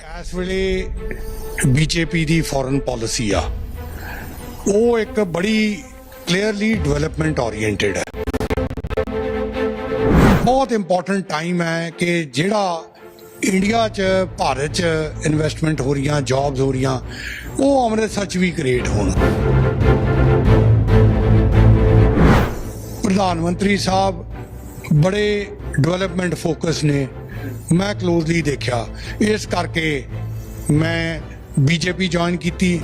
ਇਸ ਵੇਲੇ ਬੀਜੇਪੀ ਦੀ foreign policy ਆ। ਉਹ ਇੱਕ ਬੜੀ ਕਲੀਅਰਲੀ ਡਿਵੈਲਪਮੈਂਟ ਓਰੀਐਂਟਡ ਹੈ। ਬਹੁਤ ਇੰਪੋਰਟੈਂਟ ਟਾਈਮ ਹੈ ਕਿ ਜਿਹੜਾ ਇੰਡੀਆ 'ਚ, ਭਾਰਤ 'ਚ ਇਨਵੈਸਟਮੈਂਟ ਹੋ ਰਹੀਆਂ ਜੌਬਸ ਹੋ ਰਹੀਆਂ, ਉਹ ਅੰਮ੍ਰਿਤਸਰ 'ਚ ਵੀ ਕ੍ਰੀਏਟ ਹੋਣ। ਪ੍ਰਧਾਨ ਮੰਤਰੀ ਸਾਹਿਬ ਬੜੇ ਡਿਵੈਲਪਮੈਂਟ ਫੋਕਸ ਨੇ। ਮੈਂ ਕਲੋਜ਼ਲੀ ਦੇਖਿਆ। ਇਸ ਕਰਕੇ ਮੈਂ ਬੀਜੇਪੀ ਜੁਆਇਨ ਕੀਤੀ।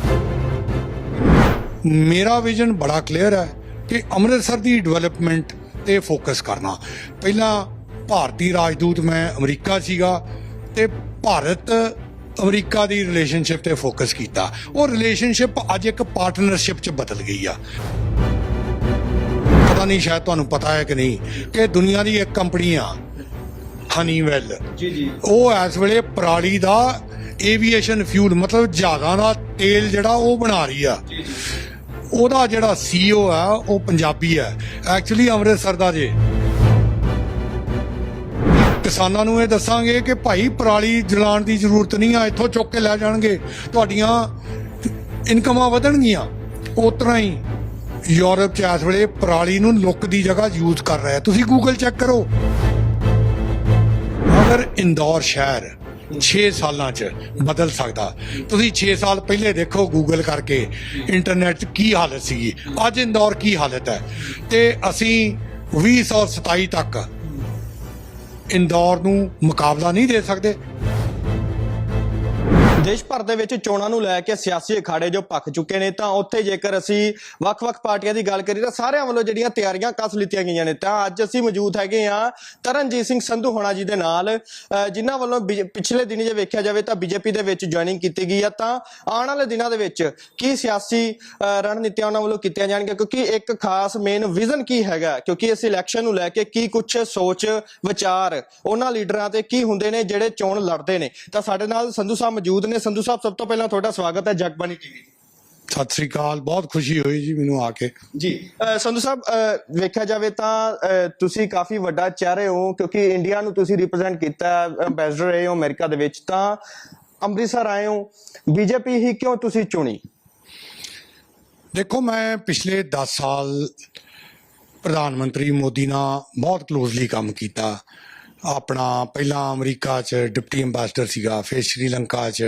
ਮੇਰਾ ਵਿਜ਼ਨ ਬੜਾ ਕਲੀਅਰ ਹੈ ਕਿ ਅੰਮ੍ਰਿਤਸਰ ਦੀ ਡਿਵੈਲਪਮੈਂਟ ਤੇ ਫੋਕਸ ਕਰਨਾ। ਪਹਿਲਾਂ ਭਾਰਤੀ ਰਾਜਦੂਤ ਮੈਂ ਅਮਰੀਕਾ ਸੀਗਾ ਤੇ ਭਾਰਤ ਅਮਰੀਕਾ ਦੀ ਰਿਲੇਸ਼ਨਸ਼ਿਪ ਤੇ ਫੋਕਸ ਕੀਤਾ। ਉਹ ਰਿਲੇਸ਼ਨਸ਼ਿਪ ਅੱਜ ਇੱਕ ਪਾਰਟਨਰਸ਼ਿਪ ਚ ਬਦਲ ਗਈ ਆ। ਪਤਾ ਨਹੀਂ, ਸ਼ਾਇਦ ਤੁਹਾਨੂੰ ਪਤਾ ਹੈ ਕਿ ਨਹੀਂ ਕਿ ਦੁਨੀਆ ਦੀ ਇੱਕ ਕੰਪਨੀ ਆ ਹਨੀਵੈਲ ਜੀ ਜੀ। ਉਹ ਇਸ ਵੇਲੇ ਪਰਾਲੀ ਦਾ ਏਵੀਏਸ਼ਨ ਫਿਊਲ ਮਤਲਬ ਜਹਾਜ਼ਾਂ ਦਾ ਤੇਲ ਜਿਹੜਾ ਉਹ ਬਣਾ ਰਹੀ ਆ। ਉਹਦਾ ਜਿਹੜਾ ਸੀਈਓ ਆ ਉਹ ਪੰਜਾਬੀ ਹੈ ਐਕਚੁਅਲੀ ਅੰਮ੍ਰਿਤਸਰ ਦਾ ਜੇ। ਕਿਸਾਨਾਂ ਨੂੰ ਇਹ ਦੱਸਾਂਗੇ ਕਿ ਭਾਈ ਪਰਾਲੀ ਜਲਾਉਣ ਦੀ ਜ਼ਰੂਰਤ ਨਹੀਂ ਆ ਇੱਥੋਂ ਚੁੱਕ ਕੇ ਲੈ ਜਾਣਗੇ। ਤੁਹਾਡੀਆਂ ਇਨਕਮਾਂ ਵਧਣਗੀਆਂ। ਉਸ ਤਰ੍ਹਾਂ ਹੀ ਯੂਰਪ ਚ ਇਸ ਵੇਲੇ ਪਰਾਲੀ ਨੂੰ ਲੁੱਕ ਦੀ ਜਗ੍ਹਾ ਯੂਜ਼ ਕਰ ਰਿਹਾ। ਤੁਸੀਂ ਗੂਗਲ ਚੈੱਕ ਕਰੋ। ਅਗਰ ਇੰਦੌਰ ਸ਼ਹਿਰ 6 ਸਾਲਾਂ ਚ ਬਦਲ ਸਕਦਾ, ਤੁਸੀਂ 6 ਸਾਲ ਪਹਿਲੇ ਦੇਖੋ ਗੂਗਲ ਕਰਕੇ ਇੰਟਰਨੈਟ 'ਚ ਕੀ ਹਾਲਤ ਸੀਗੀ, ਅੱਜ ਇੰਦੌਰ ਕੀ ਹਾਲਤ ਹੈ? ਤੇ ਅਸੀਂ 2027 ਤੱਕ ਇੰਦੌਰ ਨੂੰ ਮੁਕਾਬਲਾ ਨਹੀਂ ਦੇ ਸਕਦੇ। ਦੇਸ਼ ਭਰ ਦੇ ਵਿੱਚ ਚੋਣਾਂ ਨੂੰ ਲੈ ਕੇ ਸਿਆਸੀ ਅਖਾੜੇ ਜੋ ਭੱਖ ਚੁੱਕੇ ਨੇ, ਤਾਂ ਉੱਥੇ ਜੇਕਰ ਅਸੀਂ ਵੱਖ-ਵੱਖ ਪਾਰਟੀਆਂ ਦੀ ਗੱਲ ਕਰੀਏ, ਤਾਂ ਸਾਰਿਆਂ ਵੱਲੋਂ ਜਿਹੜੀਆਂ ਤਿਆਰੀਆਂ ਕੱਸ ਲਿੱਤੀਆਂ ਗਈਆਂ ਨੇ, ਤਾਂ ਅੱਜ ਅਸੀਂ ਮੌਜੂਦ ਹੈਗੇ ਆ ਤਰਨਜੀਤ ਸਿੰਘ ਸੰਧੂ ਹੋਣਾ ਜੀ ਦੇ ਨਾਲ ਅਹ ਜਿਨ੍ਹਾਂ ਵੱਲੋਂ ਬੀ- ਪਿਛਲੇ ਦਿਨੀ ਜੇ ਵੇਖਿਆ ਜਾਵੇ ਤਾਂ ਬੀਜੇਪੀ ਦੇ ਵਿੱਚ ਜੁਆਇਨਿੰਗ ਕੀਤੀ ਗਈ ਆ, ਤਾਂ ਆਉਣ ਵਾਲੇ ਦਿਨਾਂ ਦੇ ਵਿੱਚ ਕੀ ਸਿਆਸੀ ਰਣਨੀਤੀਆਂ ਉਹਨਾਂ ਵੱਲੋਂ ਕੀਤੀਆਂ ਜਾਣਗੀਆਂ? ਕਿਉਂਕਿ ਇੱਕ ਖਾਸ ਮੇਨ ਵਿਜ਼ਨ ਕੀ ਹੈਗਾ? ਕਿਉਂਕਿ ਇਸ ਇਲੈਕਸ਼ਨ ਨੂੰ ਲੈ ਕੇ ਕੀ ਕੁਝ ਸੋਚ, ਵਿਚਾਰ, ਉਹਨਾਂ ਲੀਡਰਾਂ ਤੇ ਕੀ ਹੁੰਦੇ ਨੇ, ਜਿਹੜੇ ਚੋਣ ਲੜਦੇ ਨੇ? ਤਾਂ ਸਾਡੇ ਨਾਲ ਸੰਧੂ ਸਾਹਿਬ ਮੌਜੂਦ ਨੇ ਸੰਧੂ ਸਾਹਿਬ ਸਭ ਤੋਂ ਪਹਿਲਾਂ ਤੁਹਾਡਾ ਸਵਾਗਤ ਹੈ ਜਗਬਾਨੀ ਟੀਵੀ ਸਤਿ ਸ੍ਰੀ ਅਕਾਲ ਬਹੁਤ ਖੁਸ਼ੀ ਹੋਈ ਜੀ ਮੈਨੂੰ ਆ ਕੇ। ਜੀ ਸੰਧੂ ਸਾਹਿਬ ਵੇਖਿਆ ਜਾਵੇ ਤਾਂ ਤੁਸੀਂ ਕਾਫੀ ਵੱਡਾ ਚਿਹਰੇ ਹੋ ਕਿਉਂਕਿ ਇੰਡੀਆ ਨੂੰ ਤੁਸੀਂ ਰਿਪਰੈਜ਼ੈਂਟ ਕੀਤਾ ਐਮਬੈਸਡਰ ਰਹੇ ਹੋ ਅਮਰੀਕਾ ਦੇ ਵਿੱਚ ਤਾਂ ਅੰਮ੍ਰਿਤਸਰ ਆਏ ਹੋ ਬੀਜੇਪੀ ਹੀ ਕਿਉਂ ਤੁਸੀਂ ਚੁਣੀ? ਦੇਖੋ ਮੈਂ ਪਿਛਲੇ 10 ਸਾਲ ਪ੍ਰਧਾਨ ਮੰਤਰੀ ਮੋਦੀ ਨਾਲ ਬਹੁਤ ਕਲੋਜ਼ਲੀ ਕੰਮ ਕੀਤਾ। ਆਪਣਾ ਪਹਿਲਾਂ ਅਮਰੀਕਾ 'ਚ ਡਿਪਟੀ ਐਮਬੈਸਡਰ ਸੀਗਾ, ਫਿਰ ਸ਼੍ਰੀਲੰਕਾ 'ਚ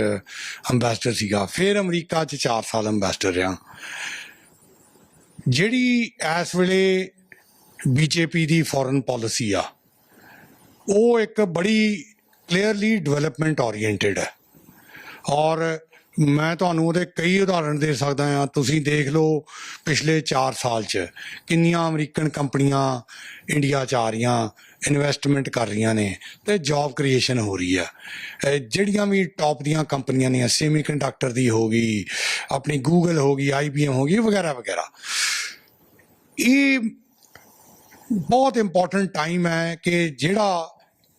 ਐਮਬੈਸਡਰ ਸੀਗਾ, ਫਿਰ ਅਮਰੀਕਾ 'ਚ 4 ਸਾਲ ਐਮਬੈਸਡਰ ਰਿਹਾ। ਜਿਹੜੀ ਇਸ ਵੇਲੇ ਬੀਜੇਪੀ ਦੀ ਫੋਰਨ ਪਾਲਿਸੀ ਆ, ਉਹ ਇੱਕ ਬੜੀ ਕਲੀਅਰਲੀ ਡਿਵੈਲਪਮੈਂਟ ਓਰੀਐਂਟਡ ਹੈ। ਔਰ ਮੈਂ ਤੁਹਾਨੂੰ ਉਹਦੇ ਕਈ ਉਦਾਹਰਣ ਦੇ ਸਕਦਾ ਹਾਂ। ਤੁਸੀਂ ਦੇਖ ਲਓ ਪਿਛਲੇ 4 ਸਾਲ 'ਚ ਕਿੰਨੀਆਂ ਅਮਰੀਕਨ ਕੰਪਨੀਆਂ ਇੰਡੀਆ 'ਚ ਆ ਰਹੀਆਂ। ਇਨਵੈਸਟਮੈਂਟ ਕਰ ਰਹੀਆਂ ਨੇ ਤੇ ਜੌਬ ਕ੍ਰੀਏਸ਼ਨ ਹੋ ਰਹੀ ਆ। ਜਿਹੜੀਆਂ ਵੀ ਟੌਪ ਦੀਆਂ ਕੰਪਨੀਆਂ ਨੇ ਸੈਮੀ ਕੰਡਕਟਰ ਦੀ ਹੋ ਗਈ, ਆਪਣੀ ਗੂਗਲ ਹੋ ਗਈ ਆਈਬੀਐਮ ਹੋ ਗਈ, ਵਗੈਰਾ ਵਗੈਰਾ। ਇਹ ਬਹੁਤ ਇੰਪੋਰਟੈਂਟ ਟਾਈਮ ਹੈ ਕਿ ਜਿਹੜਾ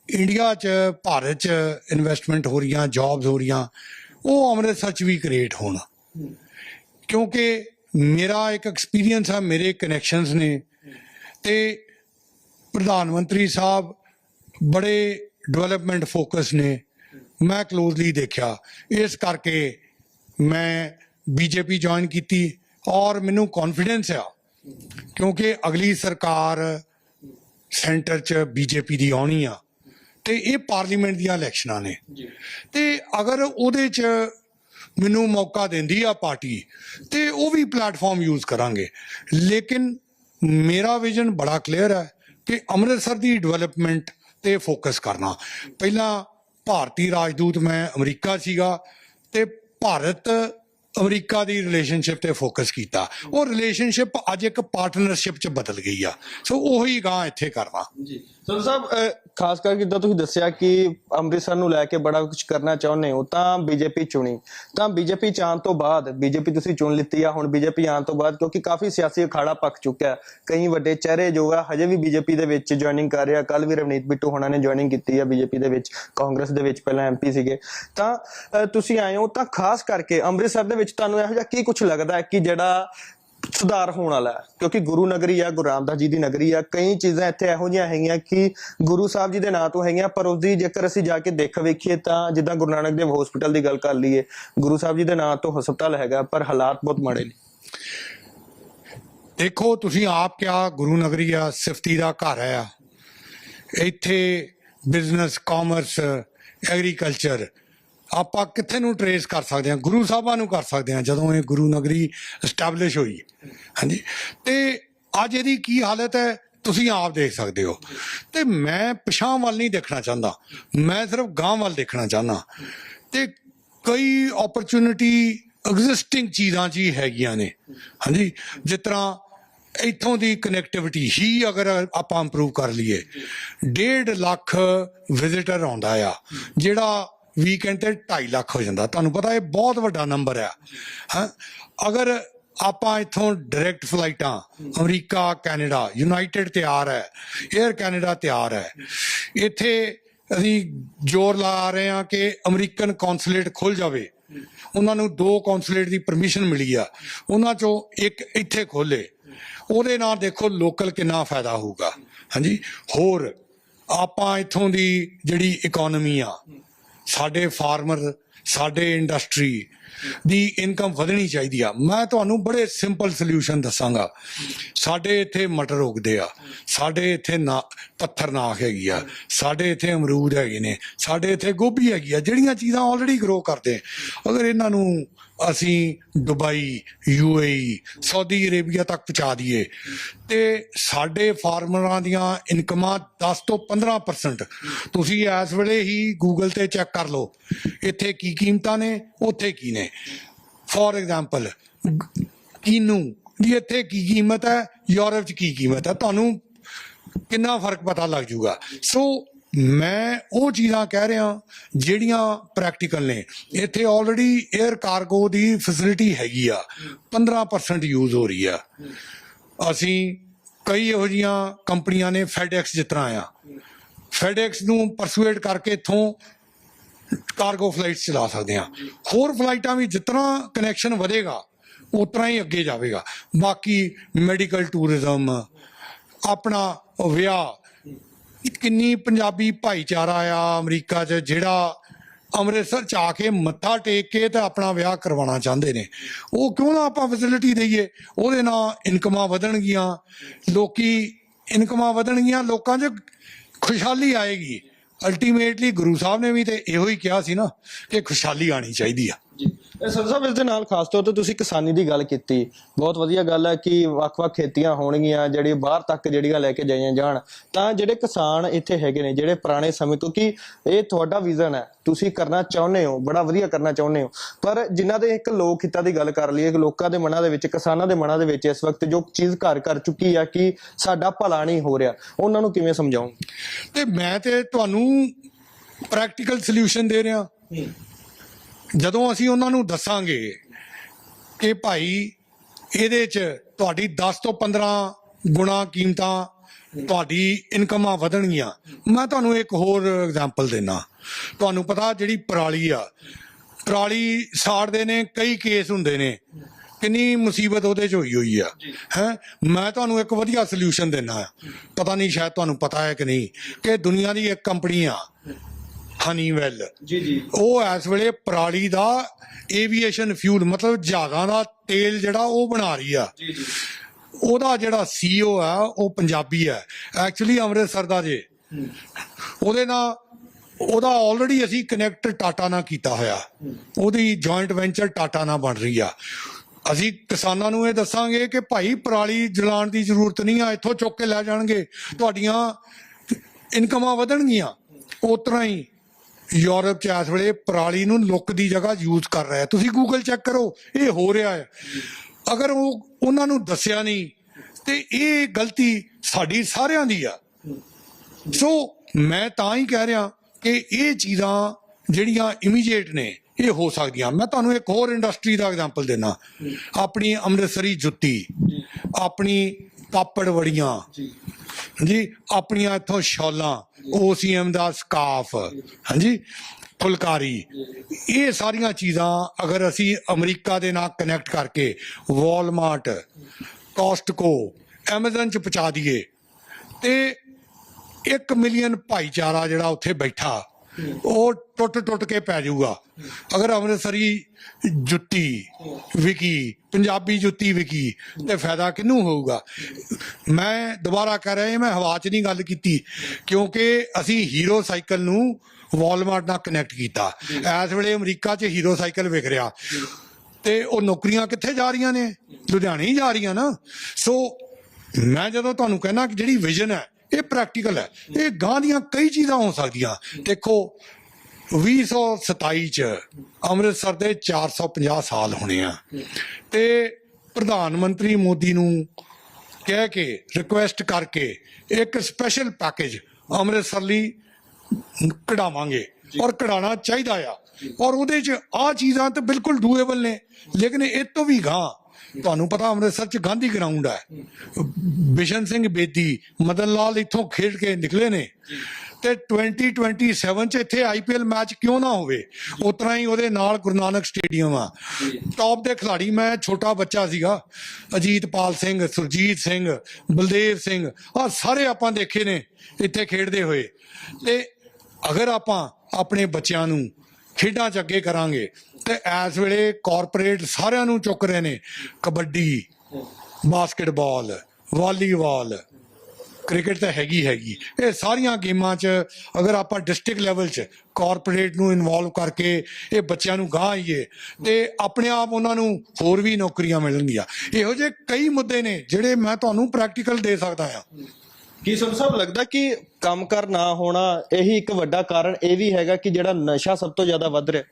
ਇੰਡੀਆ 'ਚ, ਭਾਰਤ 'ਚ ਇਨਵੈਸਟਮੈਂਟ ਹੋ ਰਹੀਆਂ ਜੌਬਸ ਹੋ ਰਹੀਆਂ, ਉਹ ਅੰਮ੍ਰਿਤਸਰ 'ਚ ਵੀ ਕ੍ਰੀਏਟ ਹੋਣ। ਕਿਉਂਕਿ ਮੇਰਾ ਇੱਕ ਐਕਸਪੀਰੀਅੰਸ ਆ, ਮੇਰੇ ਕਨੈਕਸ਼ਨਸ ਨੇ ਤੇ ਪ੍ਰਧਾਨ ਮੰਤਰੀ ਸਾਹਿਬ ਬੜੇ ਡਿਵੈਲਪਮੈਂਟ ਫੋਕਸ ਨੇ। ਮੈਂ ਕਲੋਜ਼ਲੀ ਦੇਖਿਆ। ਇਸ ਕਰਕੇ ਮੈਂ ਬੀਜੇਪੀ ਜੁਆਇਨ ਕੀਤੀ ਔਰ ਮੈਨੂੰ ਕੌਨਫੀਡੈਂਸ ਆ ਕਿਉਂਕਿ ਅਗਲੀ ਸਰਕਾਰ ਸੈਂਟਰ 'ਚ ਬੀਜੇਪੀ ਦੀ ਆਉਣੀ ਆ ਤੇ ਇਹ ਪਾਰਲੀਮੈਂਟ ਦੀਆਂ ਇਲੈਕਸ਼ਨਾਂ ਨੇ। ਤੇ ਅਗਰ ਉਹਦੇ 'ਚ ਮੈਨੂੰ ਮੌਕਾ ਦਿੰਦੀ ਆ ਪਾਰਟੀ ਤੇ ਉਹ ਵੀ ਪਲੇਟਫਾਰਮ ਯੂਜ਼ ਕਰਾਂਗੇ। ਲੇਕਿਨ ਮੇਰਾ ਵਿਜ਼ਨ ਬੜਾ ਕਲੀਅਰ ਹੈ ਕਿ ਅੰਮ੍ਰਿਤਸਰ ਦੀ ਡਿਵੈਲਪਮੈਂਟ ਤੇ ਫੋਕਸ ਕਰਨਾ। ਪਹਿਲਾਂ ਭਾਰਤੀ ਰਾਜਦੂਤ ਮੈਂ ਅਮਰੀਕਾ ਸੀਗਾ ਤੇ ਭਾਰਤ ਅਮਰੀਕਾ ਦੀ ਰਿਲੇਸ਼ਨਸ਼ਿਪ ਤੇ ਫੋਕਸ ਕੀਤਾ। ਉਹ ਰਿਲੇਸ਼ਨਸ਼ਿਪ ਅੱਜ ਇੱਕ ਪਾਰਟਨਰਸ਼ਿਪ ਚ ਬਦਲ ਗਈ ਆ। ਸੋ ਉਹੀ ਗਾਂ ਇੱਥੇ ਕਰਨਾ ਜੀ। ਸੰਧੂ ਸਾਹਿਬ ਖਾਸ ਕਰਕੇ ਜਿੱਦਾਂ ਤੁਸੀਂ ਦੱਸਿਆ ਕਿ ਅੰਮ੍ਰਿਤਸਰ ਨੂੰ ਲੈ ਕੇ ਬੜਾ ਕੁਝ ਕਰਨਾ ਚਾਹੁੰਦੇ ਹੋ, ਤਾਂ ਬੀਜੇਪੀ ਚੁਣੀ। ਤਾਂ ਬੀਜੇਪੀ ਚ ਤੋਂ ਬਾਅਦ, ਬੀਜੇਪੀ ਤੁਸੀਂ ਚੁਣ ਲਿੱਤੀ ਆ, ਹੁਣ ਬੀਜੇਪੀ ਆਉਣ ਤੋਂ ਬਾਅਦ ਕਿਉਂਕਿ ਕਾਫੀ ਸਿਆਸੀ ਅਖਾੜਾ ਪੱਕ ਚੁੱਕਿਆ ਕਈ ਵੱਡੇ ਚਿਹਰੇ ਜੋ ਆ, ਹਜੇ ਵੀ ਬੀਜੇਪੀ ਦੇ ਵਿੱਚ ਜੁਆਇਨਿੰਗ ਕਰ ਰਿਹਾ ਕੱਲ ਵੀ ਰਵਨੀਤ ਬਿੱਟੂ ਹੋਣਾ ਨੇ ਜੁਆਇਨਿੰਗ ਕੀਤੀ ਆ ਬੀਜੇਪੀ ਦੇ ਵਿੱਚ, ਕਾਂਗਰਸ ਦੇ ਵਿੱਚ ਪਹਿਲਾਂ ਐਮਪੀ ਸੀਗੇ। ਤਾਂ ਤੁਸੀਂ ਆਏ ਹੋ, ਤਾਂ ਖਾਸ ਕਰਕੇ ਅੰਮ੍ਰਿਤਸਰ ਦੇ ਵਿੱਚ ਤੁਹਾਨੂੰ ਇਹੋ ਜਿਹਾ ਕੀ ਕੁਝ ਲੱਗਦਾ ਹੈ ਕਿ ਜਿਹੜਾ ਸੁਧਾਰ ਹੋਣ ਵਾਲਾ ਹੈ? ਕਿਉਂਕਿ ਗੁਰੂ ਨਗਰੀ ਆ, ਗੁਰੂ ਰਾਮਦਾਸ ਜੀ ਦੀ ਨਗਰੀ ਆ, ਕਈ ਚੀਜ਼ਾਂ ਇੱਥੇ ਇਹੋ ਜਿਹੀਆਂ ਹੈਗੀਆਂ ਕਿ ਗੁਰੂ ਸਾਹਿਬ ਜੀ ਦੇ ਨਾਂ ਤੋਂ ਹੈਗੀਆਂ, ਪਰ ਉਸਦੀ ਜੇਕਰ ਅਸੀਂ ਜਾ ਕੇ ਦੇਖ ਵੇਖੀਏ ਤਾਂ ਜਿੱਦਾਂ ਗੁਰੂ ਨਾਨਕ ਦੇਵ ਹਸਪੀਟਲ ਦੀ ਗੱਲ ਕਰ ਲਈਏ, ਗੁਰੂ ਸਾਹਿਬ ਜੀ ਦੇ ਨਾਂ ਤੋਂ ਹਸਪਤਾਲ ਹੈਗਾ, ਪਰ ਹਾਲਾਤ ਬਹੁਤ ਮਾੜੇ ਨੇ। ਦੇਖੋ, ਤੁਸੀਂ ਆਪ ਕਿਹਾ ਗੁਰੂ ਨਗਰੀ ਆ, ਸਿਫਤੀ ਦਾ ਘਰ ਆ। ਇੱਥੇ ਬਿਜ਼ਨਸ ਕਾਮਰਸ ਐਗਰੀਕਲਚਰ ਆਪਾਂ ਕਿੱਥੇ ਨੂੰ ਟਰੇਸ ਕਰ ਸਕਦੇ ਹਾਂ? ਗੁਰੂ ਸਾਹਿਬਾਂ ਨੂੰ ਕਰ ਸਕਦੇ ਹਾਂ, ਜਦੋਂ ਇਹ ਗੁਰੂ ਨਗਰੀ ਐਸਟੈਬਲਿਸ਼ ਹੋਈ ਹਾਂਜੀ। ਤੇ ਅੱਜ ਇਹਦੀ ਕੀ ਹਾਲਤ ਹੈ? ਤੁਸੀਂ ਆਪ ਦੇਖ ਸਕਦੇ ਹੋ। ਤੇ ਮੈਂ ਪਿਛਾਂ ਵੱਲ ਨਹੀਂ ਦੇਖਣਾ ਚਾਹੁੰਦਾ। ਮੈਂ ਸਿਰਫ ਗਾਂ ਵੱਲ ਦੇਖਣਾ ਚਾਹੁੰਦਾ। ਤੇ ਕਈ ਓਪਰਚੁਨਿਟੀ ਐਗਜ਼ਿਸਟਿੰਗ ਚੀਜ਼ਾਂ 'ਚ ਹੀ ਹੈਗੀਆਂ ਨੇ। ਹਾਂਜੀ। ਜਿਸ ਤਰ੍ਹਾਂ ਇੱਥੋਂ ਦੀ ਕਨੈਕਟੀਵਿਟੀ ਹੀ ਅਗਰ ਆਪਾਂ ਇੰਪਰੂਵ ਕਰ ਲਈਏ 1.5 ਲੱਖ ਵਿਜ਼ਿਟਰ ਆਉਂਦਾ ਆ, ਜਿਹੜਾ ਵੀਕਐਂਡ ਤੇ 2.5 ਲੱਖ ਹੋ ਜਾਂਦਾ। ਤੁਹਾਨੂੰ ਪਤਾ ਇਹ ਬਹੁਤ ਵੱਡਾ ਨੰਬਰ ਆ ਹਾਂ? ਅਗਰ ਆਪਾਂ ਇੱਥੋਂ ਡਾਇਰੈਕਟ ਫਲਾਈਟਾਂ ਅਮਰੀਕਾ, ਕੈਨੇਡਾ ਯੂਨਾਈਟਿਡ ਤਿਆਰ ਹੈ 에ਅਰ ਕੈਨੇਡਾ ਤਿਆਰ ਹੈ। ਇੱਥੇ ਅਸੀਂ ਜ਼ੋਰ ਲਾ ਰਹੇ ਹਾਂ ਕਿ ਅਮਰੀਕਨ ਕੌਂਸੂਲੇਟ ਖੁੱਲ ਜਾਵੇ। ਉਹਨਾਂ ਨੂੰ ਦੋ ਕੌਂਸੂਲੇਟ ਦੀ ਪਰਮਿਸ਼ਨ ਮਿਲੀ ਆ। ਉਹਨਾਂ ਚੋਂ ਇੱਕ ਇੱਥੇ ਖੋਲੇ ਉਹਦੇ ਨਾਲ ਦੇਖੋ ਲੋਕਲ ਕਿੰਨਾ ਫਾਇਦਾ ਹੋਊਗਾ। ਹਾਂਜੀ? ਹੋਰ, ਆਪਾਂ ਇੱਥੋਂ ਦੀ ਜਿਹੜੀ ਇਕਨੋਮੀ ਆ ਸਾਡੇ ਫਾਰਮਰ ਸਾਡੇ ਇੰਡਸਟਰੀ ਦੀ ਇਨਕਮ ਵਧਣੀ ਚਾਹੀਦੀ ਆ। ਮੈਂ ਤੁਹਾਨੂੰ ਬੜੇ ਸਿੰਪਲ ਸੋਲੂਸ਼ਨ ਦੱਸਾਂਗਾ। ਸਾਡੇ ਇੱਥੇ ਮਟਰ ਉਗਦੇ ਆ। ਸਾਡੇ ਇੱਥੇ ਨਾ, ਪੱਥਰ ਨਾਖ ਹੈਗੀ ਆ। ਸਾਡੇ ਇੱਥੇ ਅਮਰੂਦ ਹੈਗੇ ਨੇ। ਸਾਡੇ ਇੱਥੇ ਗੋਭੀ ਹੈਗੀ ਆ। ਜਿਹੜੀਆਂ ਚੀਜ਼ਾਂ ਆਲਰੇਡੀ ਗਰੋ ਕਰਦੇ ਅਗਰ ਇਹਨਾਂ ਨੂੰ ਅਸੀਂ ਦੁਬਈ ਯੂਏਈ ਸਾਊਦੀ ਅਰੇਬੀਆ ਤੱਕ ਪਹੁੰਚਾ ਦਈਏ। ਤੇ ਸਾਡੇ ਫਾਰਮਰਾਂ ਦੀਆਂ ਇਨਕਮਾਂ 10 ਤੋਂ 15% ਤੁਸੀਂ ਇਸ ਵੇਲੇ ਹੀ ਗੂਗਲ ਤੇ ਚੈੱਕ ਕਰ ਲਓ, ਇੱਥੇ ਕੀ ਕੀਮਤਾਂ ਨੇ, ਉੱਥੇ ਕੀ ਨੇ। ਫੋਰ ਐਗਜ਼ਾਮਪਲ ਕੀਨੂ ਦੀ ਇੱਥੇ ਕੀ ਕੀਮਤ ਹੈ, ਯੂਰਪ 'ਚ ਕੀ ਕੀਮਤ ਹੈ, ਤੁਹਾਨੂੰ ਕਿੰਨਾ ਫ਼ਰਕ ਪਤਾ ਲੱਗ ਜਾਊਗਾ। ਸੋ ਮੈਂ ਉਹ ਚੀਜ਼ਾਂ ਕਹਿ ਰਿਹਾ ਜਿਹੜੀਆਂ ਪ੍ਰੈਕਟੀਕਲ ਨੇ। ਇੱਥੇ ਆਲਰੇਡੀ 에ਅਰ ਕਾਰਗੋ ਦੀ ਫੈਸਿਲਿਟੀ ਹੈਗੀ ਆ। 15% ਯੂਜ਼ ਹੋ ਰਹੀ ਆ। ਅਸੀਂ ਕਈ ਇਹੋ ਜੀਆਂ ਕੰਪਨੀਆਂ ਨੇ ਫੈਡਐਕਸ ਜਿਸ ਤਰ੍ਹਾਂ ਆ। ਫੈਡਐਕਸ ਨੂੰ ਪਰਸੂਏਟ ਕਰਕੇ ਇਥੋਂ ਕਾਰਗੋ ਫਲਾਈਟਸ ਚਲਾ ਸਕਦੇ ਹਾਂ ਹੋਰ ਫਲਾਈਟਾਂ ਵੀ ਜਿਤਨਾ ਕਨੈਕਸ਼ਨ ਵਧੇਗਾ ਉਤਨਾ ਹੀ ਅੱਗੇ ਜਾਵੇਗਾ। ਬਾਕੀ ਮੈਡੀਕਲ ਟੂਰਿਜ਼ਮ ਆਪਣਾ ਵਿਆਹ ਕਿੰਨੀ ਪੰਜਾਬੀ ਭਾਈਚਾਰਾ ਆ ਅਮਰੀਕਾ 'ਚ, ਜਿਹੜਾ ਅੰਮ੍ਰਿਤਸਰ ਚ ਆ ਕੇ ਮੱਥਾ ਟੇਕ ਕੇ ਤੇ ਆਪਣਾ ਵਿਆਹ ਕਰਵਾਉਣਾ ਚਾਹੁੰਦੇ ਨੇ। ਉਹ ਕਿਉਂ ਨਾ ਆਪਾਂ ਫੈਸਿਲਿਟੀ ਦਈਏ? ਉਹਦੇ ਨਾਲ ਇਨਕਮਾਂ ਵਧਣਗੀਆਂ। ਲੋਕੀ ਇਨਕਮਾਂ ਵਧਣਗੀਆਂ, ਲੋਕਾਂ 'ਚ ਖੁਸ਼ਹਾਲੀ ਆਏਗੀ। ਅਲਟੀਮੇਟਲੀ ਗੁਰੂ ਸਾਹਿਬ ਨੇ ਵੀ ਤੇ ਇਹੋ ਹੀ ਕਿਹਾ ਸੀ ਨਾ ਕਿ ਖੁਸ਼ਹਾਲੀ ਆਣੀ ਚਾਹੀਦੀ ਆ। ਸਰ ਸਾਹਿਬ ਇਸ ਦੇ ਨਾਲ ਖਾਸ ਤੌਰ ਤੇ ਤੁਸੀਂ ਕਿਸਾਨੀ ਦੀ ਗੱਲ ਕੀਤੀ। ਬਹੁਤ ਵਧੀਆ ਗੱਲ ਹੈ ਕਿ ਵੱਖ-ਵੱਖ ਖੇਤੀਆਂ ਹੋਣਗੀਆਂ ਜਿਹੜੀ ਬਾਹਰ ਤੱਕ ਜਿਹੜੀਆਂ ਲੈ ਕੇ ਜਾਈਆਂ ਜਾਣ। ਤਾਂ ਜਿਹੜੇ ਕਿਸਾਨ ਇੱਥੇ ਹੈਗੇ ਨੇ ਜਿਹੜੇ ਪੁਰਾਣੇ ਸਮੇਂ ਤੋਂ ਕਿ ਇਹ ਤੁਹਾਡਾ ਵਿਜ਼ਨ ਹੈ ਤੁਸੀਂ ਕਰਨਾ ਚਾਹੁੰਦੇ ਹੋ ਬੜਾ ਵਧੀਆ ਕਰਨਾ ਚਾਹੁੰਦੇ ਹੋ। ਪਰ ਜਿਨ੍ਹਾਂ ਦੇ ਇੱਕ ਲੋਕ ਹਿੱਤਾਂ ਦੀ ਗੱਲ ਕਰ ਲਈਏ ਕਿ ਲੋਕਾਂ ਦੇ ਮਨਾਂ ਦੇ ਵਿੱਚ ਕਿਸਾਨਾਂ ਦੇ ਮਨਾਂ ਦੇ ਵਿੱਚ ਇਸ ਵਕਤ ਜੋ ਚੀਜ਼ ਘਰ ਕਰ ਚੁੱਕੀ ਆ ਕਿ ਸਾਡਾ ਭਲਾ ਨਹੀਂ ਹੋ ਰਿਹਾ ਉਹਨਾਂ ਨੂੰ ਕਿਵੇਂ ਸਮਝਾਉਂਗੇ ਤੇ ਮੈਂ ਤੇ ਤੁਹਾਨੂੰ ਪ੍ਰੈਕਟੀਕਲ ਸੋਲੂਸ਼ਨ ਦੇ ਰਿਹਾ। ਜਦੋਂ ਅਸੀਂ ਉਹਨਾਂ ਨੂੰ ਦੱਸਾਂਗੇ ਕਿ ਭਾਈ ਇਹਦੇ 'ਚ ਤੁਹਾਡੀ 10 ਤੋਂ 15 ਗੁਣਾ ਕੀਮਤਾਂ ਤੁਹਾਡੀ ਇਨਕਮਾਂ ਵਧਣਗੀਆਂ, ਮੈਂ ਤੁਹਾਨੂੰ ਇੱਕ ਹੋਰ ਐਗਜ਼ਾਮਪਲ ਦੇਣਾ ਤੁਹਾਨੂੰ ਪਤਾ ਜਿਹੜੀ ਪਰਾਲੀ ਆ, ਪਰਾਲੀ ਸਾੜਦੇ ਨੇ, ਕਈ ਕੇਸ ਹੁੰਦੇ ਨੇ, ਕਿੰਨੀ ਮੁਸੀਬਤ ਉਹਦੇ 'ਚ ਹੋਈ ਹੋਈ ਆ, ਹੈ? ਮੈਂ ਤੁਹਾਨੂੰ ਇੱਕ ਵਧੀਆ ਸੋਲੂਸ਼ਨ ਦੇਣਾ ਪਤਾ ਨਹੀਂ ਸ਼ਾਇਦ ਤੁਹਾਨੂੰ ਪਤਾ ਹੈ ਕਿ ਨਹੀਂ ਕਿ ਦੁਨੀਆ ਦੀ ਇੱਕ ਕੰਪਨੀ ਆ ਹਨੀਵੈਲ ਜੀ ਜੀ। ਉਹ ਇਸ ਵੇਲੇ ਪਰਾਲੀ ਦਾ ਏਵੀਏਸ਼ਨ ਫਿਊਲ ਮਤਲਬ ਜਹਾਜ਼ਾਂ ਦਾ ਤੇਲ ਜਿਹੜਾ ਉਹ ਬਣਾ ਰਹੀ ਆ। ਜੀ ਜੀ। ਉਹਦਾ ਜਿਹੜਾ ਸੀਈਓ ਆ ਉਹ ਪੰਜਾਬੀ ਹੈ ਐਕਚੁਅਲੀ ਅੰਮ੍ਰਿਤਸਰ ਦਾ ਜੇ। ਉਹਦੇ ਨਾਲ ਉਹਦਾ ਆਲਰੇਡੀ ਅਸੀਂ ਕਨੈਕਟ ਟਾਟਾ ਨਾਲ ਕੀਤਾ ਹੋਇਆ। ਉਹਦੀ ਜੁਆਇੰਟ ਵੈਂਚਰ ਟਾਟਾ ਨਾਲ ਬਣ ਰਹੀ ਆ। ਅਸੀਂ ਕਿਸਾਨਾਂ ਨੂੰ ਇਹ ਦੱਸਾਂਗੇ ਕਿ ਭਾਈ ਪਰਾਲੀ ਜਲਾਉਣ ਦੀ ਜ਼ਰੂਰਤ ਨਹੀਂ ਆ ਇੱਥੋਂ ਚੁੱਕ ਕੇ ਲੈ ਜਾਣਗੇ। ਤੁਹਾਡੀਆਂ ਇਨਕਮਾਂ ਵਧਣਗੀਆਂ। ਉਸ ਤਰ੍ਹਾਂ ਹੀ ਯੂਰਪ ਚ ਇਸ ਵੇਲੇ ਪਰਾਲੀ ਨੂੰ ਲੁੱਕ ਦੀ ਜਗ੍ਹਾ ਯੂਜ਼ ਕਰ ਰਿਹਾ ਤੁਸੀਂ ਗੂਗਲ ਚੈੱਕ ਕਰੋ, ਇਹ ਹੋ ਰਿਹਾ ਹੈ। ਅਗਰ ਉਹ ਉਹਨਾਂ ਨੂੰ ਦੱਸਿਆ ਨਹੀਂ, ਤੇ ਇਹ ਗਲਤੀ ਸਾਡੀ ਸਾਰਿਆਂ ਦੀ ਆ। ਸੋ ਮੈਂ ਤਾਂ ਹੀ ਕਹਿ ਰਿਹਾ ਕਿ ਇਹ ਚੀਜ਼ਾਂ ਜਿਹੜੀਆਂ ਇਮੀਡੀਏਟ ਨੇ, ਇਹ ਹੋ ਸਕਦੀਆਂ। ਮੈਂ ਤੁਹਾਨੂੰ ਇੱਕ ਹੋਰ ਇੰਡਸਟਰੀ ਦਾ ਐਗਜ਼ਾਮਪਲ ਦੇਣਾ ਆਪਣੀ ਅੰਮ੍ਰਿਤਸਰੀ ਜੁੱਤੀ, ਆਪਣੀ ਪਾਪੜ ਵੜੀਆਂ ਜੀ ਜੀ, ਆਪਣੀਆਂ ਇੱਥੋਂ ਸ਼ਾਲਾਂ OCM ਦਾ ਸਕਾਫ, ਹਾਂਜੀ? ਫੁਲਕਾਰੀ। ਇਹ ਸਾਰੀਆਂ ਚੀਜ਼ਾਂ ਅਗਰ ਅਸੀਂ ਅਮਰੀਕਾ ਦੇ ਨਾਲ ਕਨੈਕਟ ਕਰਕੇ ਵਾਲਮਾਰਟ ਕੋਸਟਕੋ ਐਮਾਜ਼ਨ ਚ ਪਹੁੰਚਾ ਦਈਏ, ਤੇ 1 ਮਿਲੀਅਨ ਭਾਈਚਾਰਾ ਜਿਹੜਾ ਉੱਥੇ ਬੈਠਾ ਉਹ ਟੁੱਟ ਟੁੱਟ ਕੇ ਪੈ ਜਾਊਗਾ। ਅਗਰ ਅੰਮ੍ਰਿਤਸਰੀ ਜੁੱਤੀ ਵਿਕੀ, ਪੰਜਾਬੀ ਜੁੱਤੀ ਵਿਕੀ, ਤੇ ਫਾਇਦਾ ਕਿਹਨੂੰ ਹੋਊਗਾ? ਮੈਂ ਦੁਬਾਰਾ ਕਹਿ ਰਿਹਾ ਮੈਂ ਹਵਾ 'ਚ ਨਹੀਂ ਗੱਲ ਕੀਤੀ, ਕਿਉਂਕਿ ਅਸੀਂ ਹੀਰੋ ਸਾਈਕਲ ਨੂੰ ਵਾਲਮਾਰਟ ਨਾਲ ਕਨੈਕਟ ਕੀਤਾ। ਇਸ ਵੇਲੇ ਅਮਰੀਕਾ 'ਚ ਹੀਰੋ ਸਾਈਕਲ ਵਿਕ ਰਿਹਾ। ਤੇ ਉਹ ਨੌਕਰੀਆਂ ਕਿੱਥੇ ਜਾ ਰਹੀਆਂ ਨੇ? ਲੁਧਿਆਣੇ ਹੀ ਜਾ ਰਹੀਆਂ ਨਾ। ਸੋ ਮੈਂ ਜਦੋਂ ਤੁਹਾਨੂੰ ਕਹਿਣਾ ਕਿ ਜਿਹੜੀ ਵਿਜ਼ਨ ਹੈ ਇਹ ਪ੍ਰੈਕਟੀਕਲ ਹੈ। ਇਹ ਗਾਂ ਦੀਆਂ ਕਈ ਚੀਜ਼ਾਂ ਹੋ ਸਕਦੀਆਂ। ਦੇਖੋ 2027 ਚ ਅੰਮ੍ਰਿਤਸਰ ਦੇ 450 ਸਾਲ ਹੋਣੇ ਆ। ਤੇ ਪ੍ਰਧਾਨ ਮੰਤਰੀ ਮੋਦੀ ਨੂੰ ਕਹਿ ਕੇ ਰਿਕੁਐਸਟ ਕਰਕੇ ਇੱਕ ਸਪੈਸ਼ਲ ਪੈਕੇਜ ਅੰਮ੍ਰਿਤਸਰ ਲਈ ਕਢਾਵਾਂਗੇ ਔਰ ਕਢਾਣਾ ਚਾਹੀਦਾ ਆ। ਔਰ ਉਹਦੇ ਚ ਆ ਚੀਜ਼ਾਂ ਤਾਂ ਬਿਲਕੁਲ ਡੂਏਬਲ ਨੇ। ਲੇਕਿਨ ਇਹ ਤੋਂ ਵੀ ਗਾਂ ਤੁਹਾਨੂੰ ਪਤਾ ਅੰਮ੍ਰਿਤਸਰ ਚ ਗਾਂਧੀ ਗਰਾਊਂਡ ਹੈ। ਬਿਸ਼ਨ ਸਿੰਘ ਬੇਦੀ, ਮਦਨ ਲਾਲ ਇੱਥੋਂ ਖੇਡ ਕੇ ਨਿਕਲੇ ਨੇ। ਤੇ 2027 ਚ ਇੱਥੇ ਆਈਪੀਐਲ ਮੈਚ ਕਿਉਂ ਨਾ ਹੋਵੇ? ਉਤਨਾ ਹੀ ਉਹਦੇ ਨਾਲ ਗੁਰੂ ਨਾਨਕ ਸਟੇਡੀਅਮ ਆ। ਟੌਪ ਦੇ ਖਿਡਾਰੀ, ਮੈਂ ਛੋਟਾ ਬੱਚਾ ਸੀਗਾ। ਅਜੀਤਪਾਲ ਸਿੰਘ, ਸੁਰਜੀਤ ਸਿੰਘ, ਬਲਦੇਵ ਸਿੰਘ ਆ ਸਾਰੇ ਆਪਾਂ ਦੇਖੇ ਨੇ ਇੱਥੇ ਖੇਡਦੇ ਹੋਏ। ਤੇ ਅਗਰ ਆਪਾਂ ਆਪਣੇ ਬੱਚਿਆਂ ਨੂੰ ਖੇਡਾਂ 'ਚ ਅੱਗੇ ਕਰਾਂਗੇ। ਤੇ ਇਸ ਵੇਲੇ ਕਾਰਪੋਰੇਟ ਸਾਰਿਆਂ ਨੂੰ ਚੁੱਕ ਰਹੇ ਨੇ। ਕਬੱਡੀ ਬਾਸਕਟਬਾਲ ਵਾਲੀਬਾਲ ਕ੍ਰਿਕਟ ਤਾਂ ਹੈਗੀ ਹੈਗੀ। ਇਹ ਸਾਰੀਆਂ ਗੇਮਾਂ 'ਚ ਅਗਰ ਆਪਾਂ ਡਿਸਟ੍ਰਿਕਟ ਲੈਵਲ 'ਚ ਕਾਰਪੋਰੇਟ ਨੂੰ ਇਨਵੋਲਵ ਕਰਕੇ ਇਹ ਬੱਚਿਆਂ ਨੂੰ ਗਾਹ ਆਈਏ, ਤੇ ਆਪਣੇ ਆਪ ਉਹਨਾਂ ਨੂੰ ਹੋਰ ਵੀ ਨੌਕਰੀਆਂ ਮਿਲਣਗੀਆਂ। ਇਹੋ ਜਿਹੇ ਕਈ ਮੁੱਦੇ ਨੇ ਜਿਹੜੇ ਮੈਂ ਤੁਹਾਨੂੰ ਪ੍ਰੈਕਟੀਕਲ ਦੇ ਸਕਦਾ ਹਾਂ। ਕੀ ਸਭ ਸਾਹਿਬ? ਲੱਗਦਾ ਕਿ ਕੰਮ ਕਰ ਨਾ ਹੋਣਾ ਇਹੀ ਇੱਕ ਵੱਡਾ ਕਾਰਨ ਇਹ ਵੀ ਹੈਗਾ ਕਿ ਜਿਹੜਾ ਨਸ਼ਾ ਸਭ ਤੋਂ ਜ਼ਿਆਦਾ ਵੱਧ ਰਿਹਾ।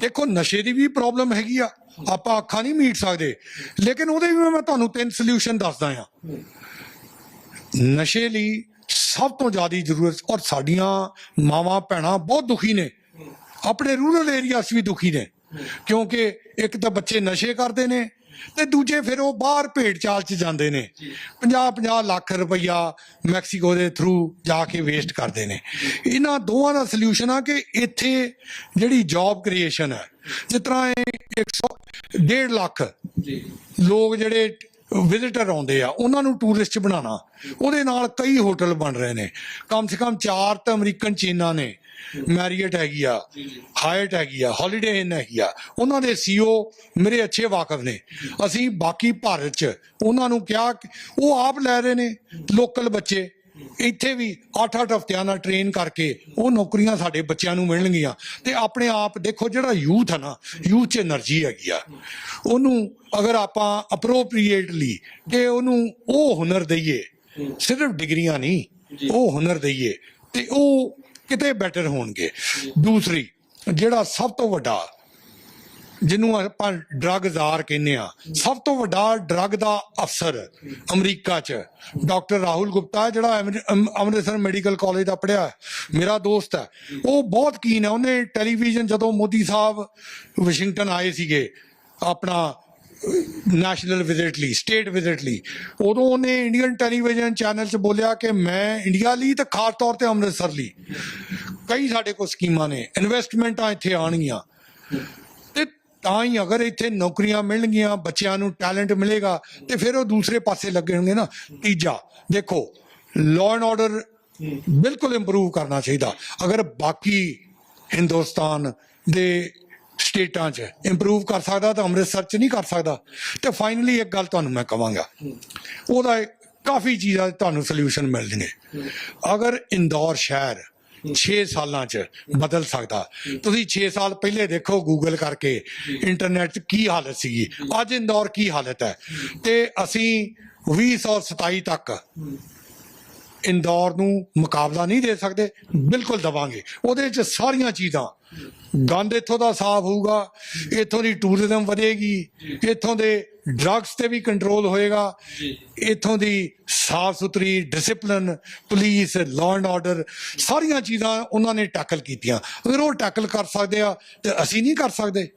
ਦੇਖੋ, ਨਸ਼ੇ ਦੀ ਵੀ ਪ੍ਰੋਬਲਮ ਹੈਗੀ ਆ। ਆਪਾਂ ਅੱਖਾਂ ਨਹੀਂ ਮੀਟ ਸਕਦੇ। ਲੇਕਿਨ ਉਹਦੇ ਵੀ ਮੈਂ ਤੁਹਾਨੂੰ ਤਿੰਨ ਸੋਲੂਸ਼ਨ ਦੱਸਦਾ ਆ। ਨਸ਼ੇ ਲਈ ਸਭ ਤੋਂ ਜ਼ਿਆਦਾ ਜ਼ਰੂਰਤ ਔਰ ਸਾਡੀਆਂ ਮਾਵਾਂ ਭੈਣਾਂ ਬਹੁਤ ਦੁਖੀ ਨੇ। ਆਪਣੇ ਰੂਰਲ ਏਰੀਆਸ ਵੀ ਦੁਖੀ ਨੇ। ਕਿਉਂਕਿ ਇੱਕ ਤਾਂ ਬੱਚੇ ਨਸ਼ੇ ਕਰਦੇ ਨੇ ਤੇ ਦੂਜੇ ਫਿਰ ਉਹ ਬਾਹਰ ਭੇਡ ਚਾਲ ਚ ਜਾਂਦੇ ਨੇ। 50 50 ਲੱਖ ਰੁਪਈਆ ਮੈਕਸੀਕੋ ਦੇ ਥਰੂ ਜਾ ਕੇ ਵੇਸਟ ਕਰਦੇ ਨੇ। ਇਹਨਾਂ ਦੋਵਾਂ ਦਾ ਸੋਲੂਸ਼ਨ ਆ ਕਿ ਇੱਥੇ ਜਿਹੜੀ ਜੌਬ ਕ੍ਰੀਏਸ਼ਨ ਹੈ ਜਿਸ ਤਰ੍ਹਾਂ ਇਹ 100 1.5 ਲੱਖ ਲੋਕ ਜਿਹੜੇ ਵਿਜ਼ਿਟਰ ਆਉਂਦੇ ਆ ਉਹਨਾਂ ਨੂੰ ਟੂਰਿਸਟ ਬਣਾਉਣਾ। ਉਹਦੇ ਨਾਲ ਕਈ ਹੋਟਲ ਬਣ ਰਹੇ ਨੇ। ਕਮ ਸੇ ਕਮ ਚਾਰ ਤਾਂ ਅਮਰੀਕਨ ਚੇਨਾਂ ਨੇ। ਮੈਰੀਅਟ ਹੈਗੀ ਆ ਹਾਇਟ ਹੈਗੀ ਆ ਹੌਲੀਡੇ ਇਨ ਹੈਗੀ ਆ। ਉਹਨਾਂ ਦੇ ਸੀਓ ਮੇਰੇ ਅੱਛੇ ਵਾਕਫ ਨੇ। ਅਸੀਂ ਬਾਕੀ ਭਾਰਤ 'ਚ ਉਹਨਾਂ ਨੂੰ ਕਿਹਾ ਉਹ ਆਪ ਲੈ ਰਹੇ ਨੇ ਲੋਕਲ ਬੱਚੇ। ਇੱਥੇ ਵੀ 8-8 ਹਫ਼ਤਿਆਂ ਨਾਲ ਟ੍ਰੇਨ ਕਰਕੇ ਉਹ ਨੌਕਰੀਆਂ ਸਾਡੇ ਬੱਚਿਆਂ ਨੂੰ ਮਿਲਣਗੀਆਂ। ਤੇ ਆਪਣੇ ਆਪ ਦੇਖੋ ਜਿਹੜਾ ਯੂਥ ਹੈ ਨਾ ਯੂਥ 'ਚ એનર્ਜੀ ਹੈਗੀ ਆ। ਉਹਨੂੰ ਅਗਰ ਆਪਾਂ ਅਪਰੋਪਰੀਏਟਲੀ ਤੇ ਉਹਨੂੰ ਉਹ ਹੁਨਰ ਦਈਏ। ਸਿਰਫ ਡਿਗਰੀਆਂ ਨਹੀਂ ਉਹ ਹੁਨਰ ਦਈਏ। ਤੇ ਉਹ ਕਿਤੇ ਬੈਟਰ ਹੋਣਗੇ। ਦੂਸਰੀ, ਜਿਹੜਾ ਸਭ ਤੋਂ ਵੱਡਾ, ਜਿਹਨੂੰ ਆਪਾਂ ਡਰੱਗ ਕਹਿੰਦੇ ਆ ਸਭ ਤੋਂ ਵੱਡਾ ਡਰੱਗ ਦਾ ਅਫਸਰ ਅਮਰੀਕਾ 'ਚ, ਡਾਕਟਰ ਰਾਹੁਲ ਗੁਪਤਾ, ਜਿਹੜਾ ਅੰਮ੍ਰਿਤਸਰ ਮੈਡੀਕਲ ਕਾਲਜ ਦਾ ਪੜਿਆ ਮੇਰਾ ਦੋਸਤ ਹੈ। ਉਹ ਬਹੁਤ ਕੀਨ ਹੈ। ਉਹਨੇ ਟੈਲੀਵਿਜ਼ਨ ਜਦੋਂ ਮੋਦੀ ਸਾਹਿਬ, ਵਾਸ਼ਿੰਗਟਨ ਆਏ ਸੀਗੇ, ਆਪਣਾ ਨੈਸ਼ਨਲ ਵਿਜ਼ਿਟ ਲਈ ਸਟੇਟ ਵਿਜ਼ਿਟ ਲਈ। ਉਦੋਂ ਉਹਨੇ ਇੰਡੀਅਨ ਟੈਲੀਵਿਜ਼ਨ ਚੈਨਲ 'ਚ ਬੋਲਿਆ ਕਿ ਮੈਂ ਇੰਡੀਆ ਲਈ ਤੇ ਖਾਸ ਤੌਰ ਤੇ ਅੰਮ੍ਰਿਤਸਰ ਲਈ। ਕਈ ਸਾਡੇ ਕੋਲ ਸਕੀਮਾਂ ਨੇ ਇਨਵੈਸਟਮੈਂਟਾਂ ਇੱਥੇ ਆਣਗੀਆਂ ਤੇ ਤਾਂ ਹੀ ਅਗਰ ਇੱਥੇ ਨੌਕਰੀਆਂ ਮਿਲਣਗੀਆਂ, ਬੱਚਿਆਂ ਨੂੰ ਟੈਲੈਂਟ ਮਿਲੇਗਾ, ਤੇ ਫਿਰ ਉਹ ਦੂਸਰੇ ਪਾਸੇ ਲੱਗਣਗੇ ਨਾ। ਤੀਜਾ, ਦੇਖੋ ਲਾਅ ਐਂਡ ਆਰਡਰ ਬਿਲਕੁਲ ਇੰਪਰੂਵ ਕਰਨਾ ਚਾਹੀਦਾ। ਅਗਰ ਬਾਕੀ ਹਿੰਦੁਸਤਾਨ ਦੇ ਸਟੇਟਾਂ 'ਚ। ਇੰਪਰੂਵ ਕਰ ਸਕਦਾ ਤਾਂ ਅੰਮ੍ਰਿਤਸਰ 'ਚ ਨਹੀਂ ਕਰ ਸਕਦਾ। ਤੇ ਫਾਈਨਲੀ ਇੱਕ ਗੱਲ ਤੁਹਾਨੂੰ ਮੈਂ ਕਵਾਂਗਾ। ਉਹਦਾ ਕਾਫੀ ਚੀਜ਼ਾਂ ਤੁਹਾਨੂੰ ਸੋਲੂਸ਼ਨ ਮਿਲਣਗੇ। ਅਗਰ ਇੰਦੌਰ ਸ਼ਹਿਰ 6 ਸਾਲਾਂ ਚ ਬਦਲ ਸਕਦਾ। ਤੁਸੀਂ 6 ਸਾਲ ਪਹਿਲੇ ਦੇਖੋ ਗੂਗਲ ਕਰਕੇ ਇੰਟਰਨੈਟ 'ਚ ਕੀ ਹਾਲਤ ਸੀਗੀ। ਅੱਜ ਇੰਦੌਰ ਕੀ ਹਾਲਤ ਹੈ? ਤੇ ਅਸੀਂ 2027 ਤੱਕ ਇੰਦੌਰ ਨੂੰ ਮੁਕਾਬਲਾ ਨਹੀਂ ਦੇ ਸਕਦੇ। ਬਿਲਕੁਲ ਦਵਾਂਗੇ ਉਹਦੇ 'ਚ ਸਾਰੀਆਂ ਚੀਜ਼ਾਂ ਗੰਦ ਇੱਥੋਂ ਦਾ ਸਾਫ਼ ਹੋਊਗਾ ਇੱਥੋਂ ਦੀ ਟੂਰਿਜ਼ਮ ਵਧੇਗੀ ਇੱਥੋਂ ਦੇ ਡਰੱਗਸ ਤੇ ਵੀ ਕੰਟਰੋਲ ਹੋਏਗਾ ਇੱਥੋਂ ਦੀ ਸਾਫ਼ ਸੁਥਰੀ discipline police law and order ਸਾਰੀਆਂ ਚੀਜ਼ਾਂ ਉਹਨਾਂ ਨੇ ਟੈਕਲ ਕੀਤੀਆਂ। ਅਗਰ ਉਹ ਟੈਕਲ ਕਰ ਸਕਦੇ ਆ ਤੇ ਅਸੀਂ ਨਹੀਂ ਕਰ ਸਕਦੇ।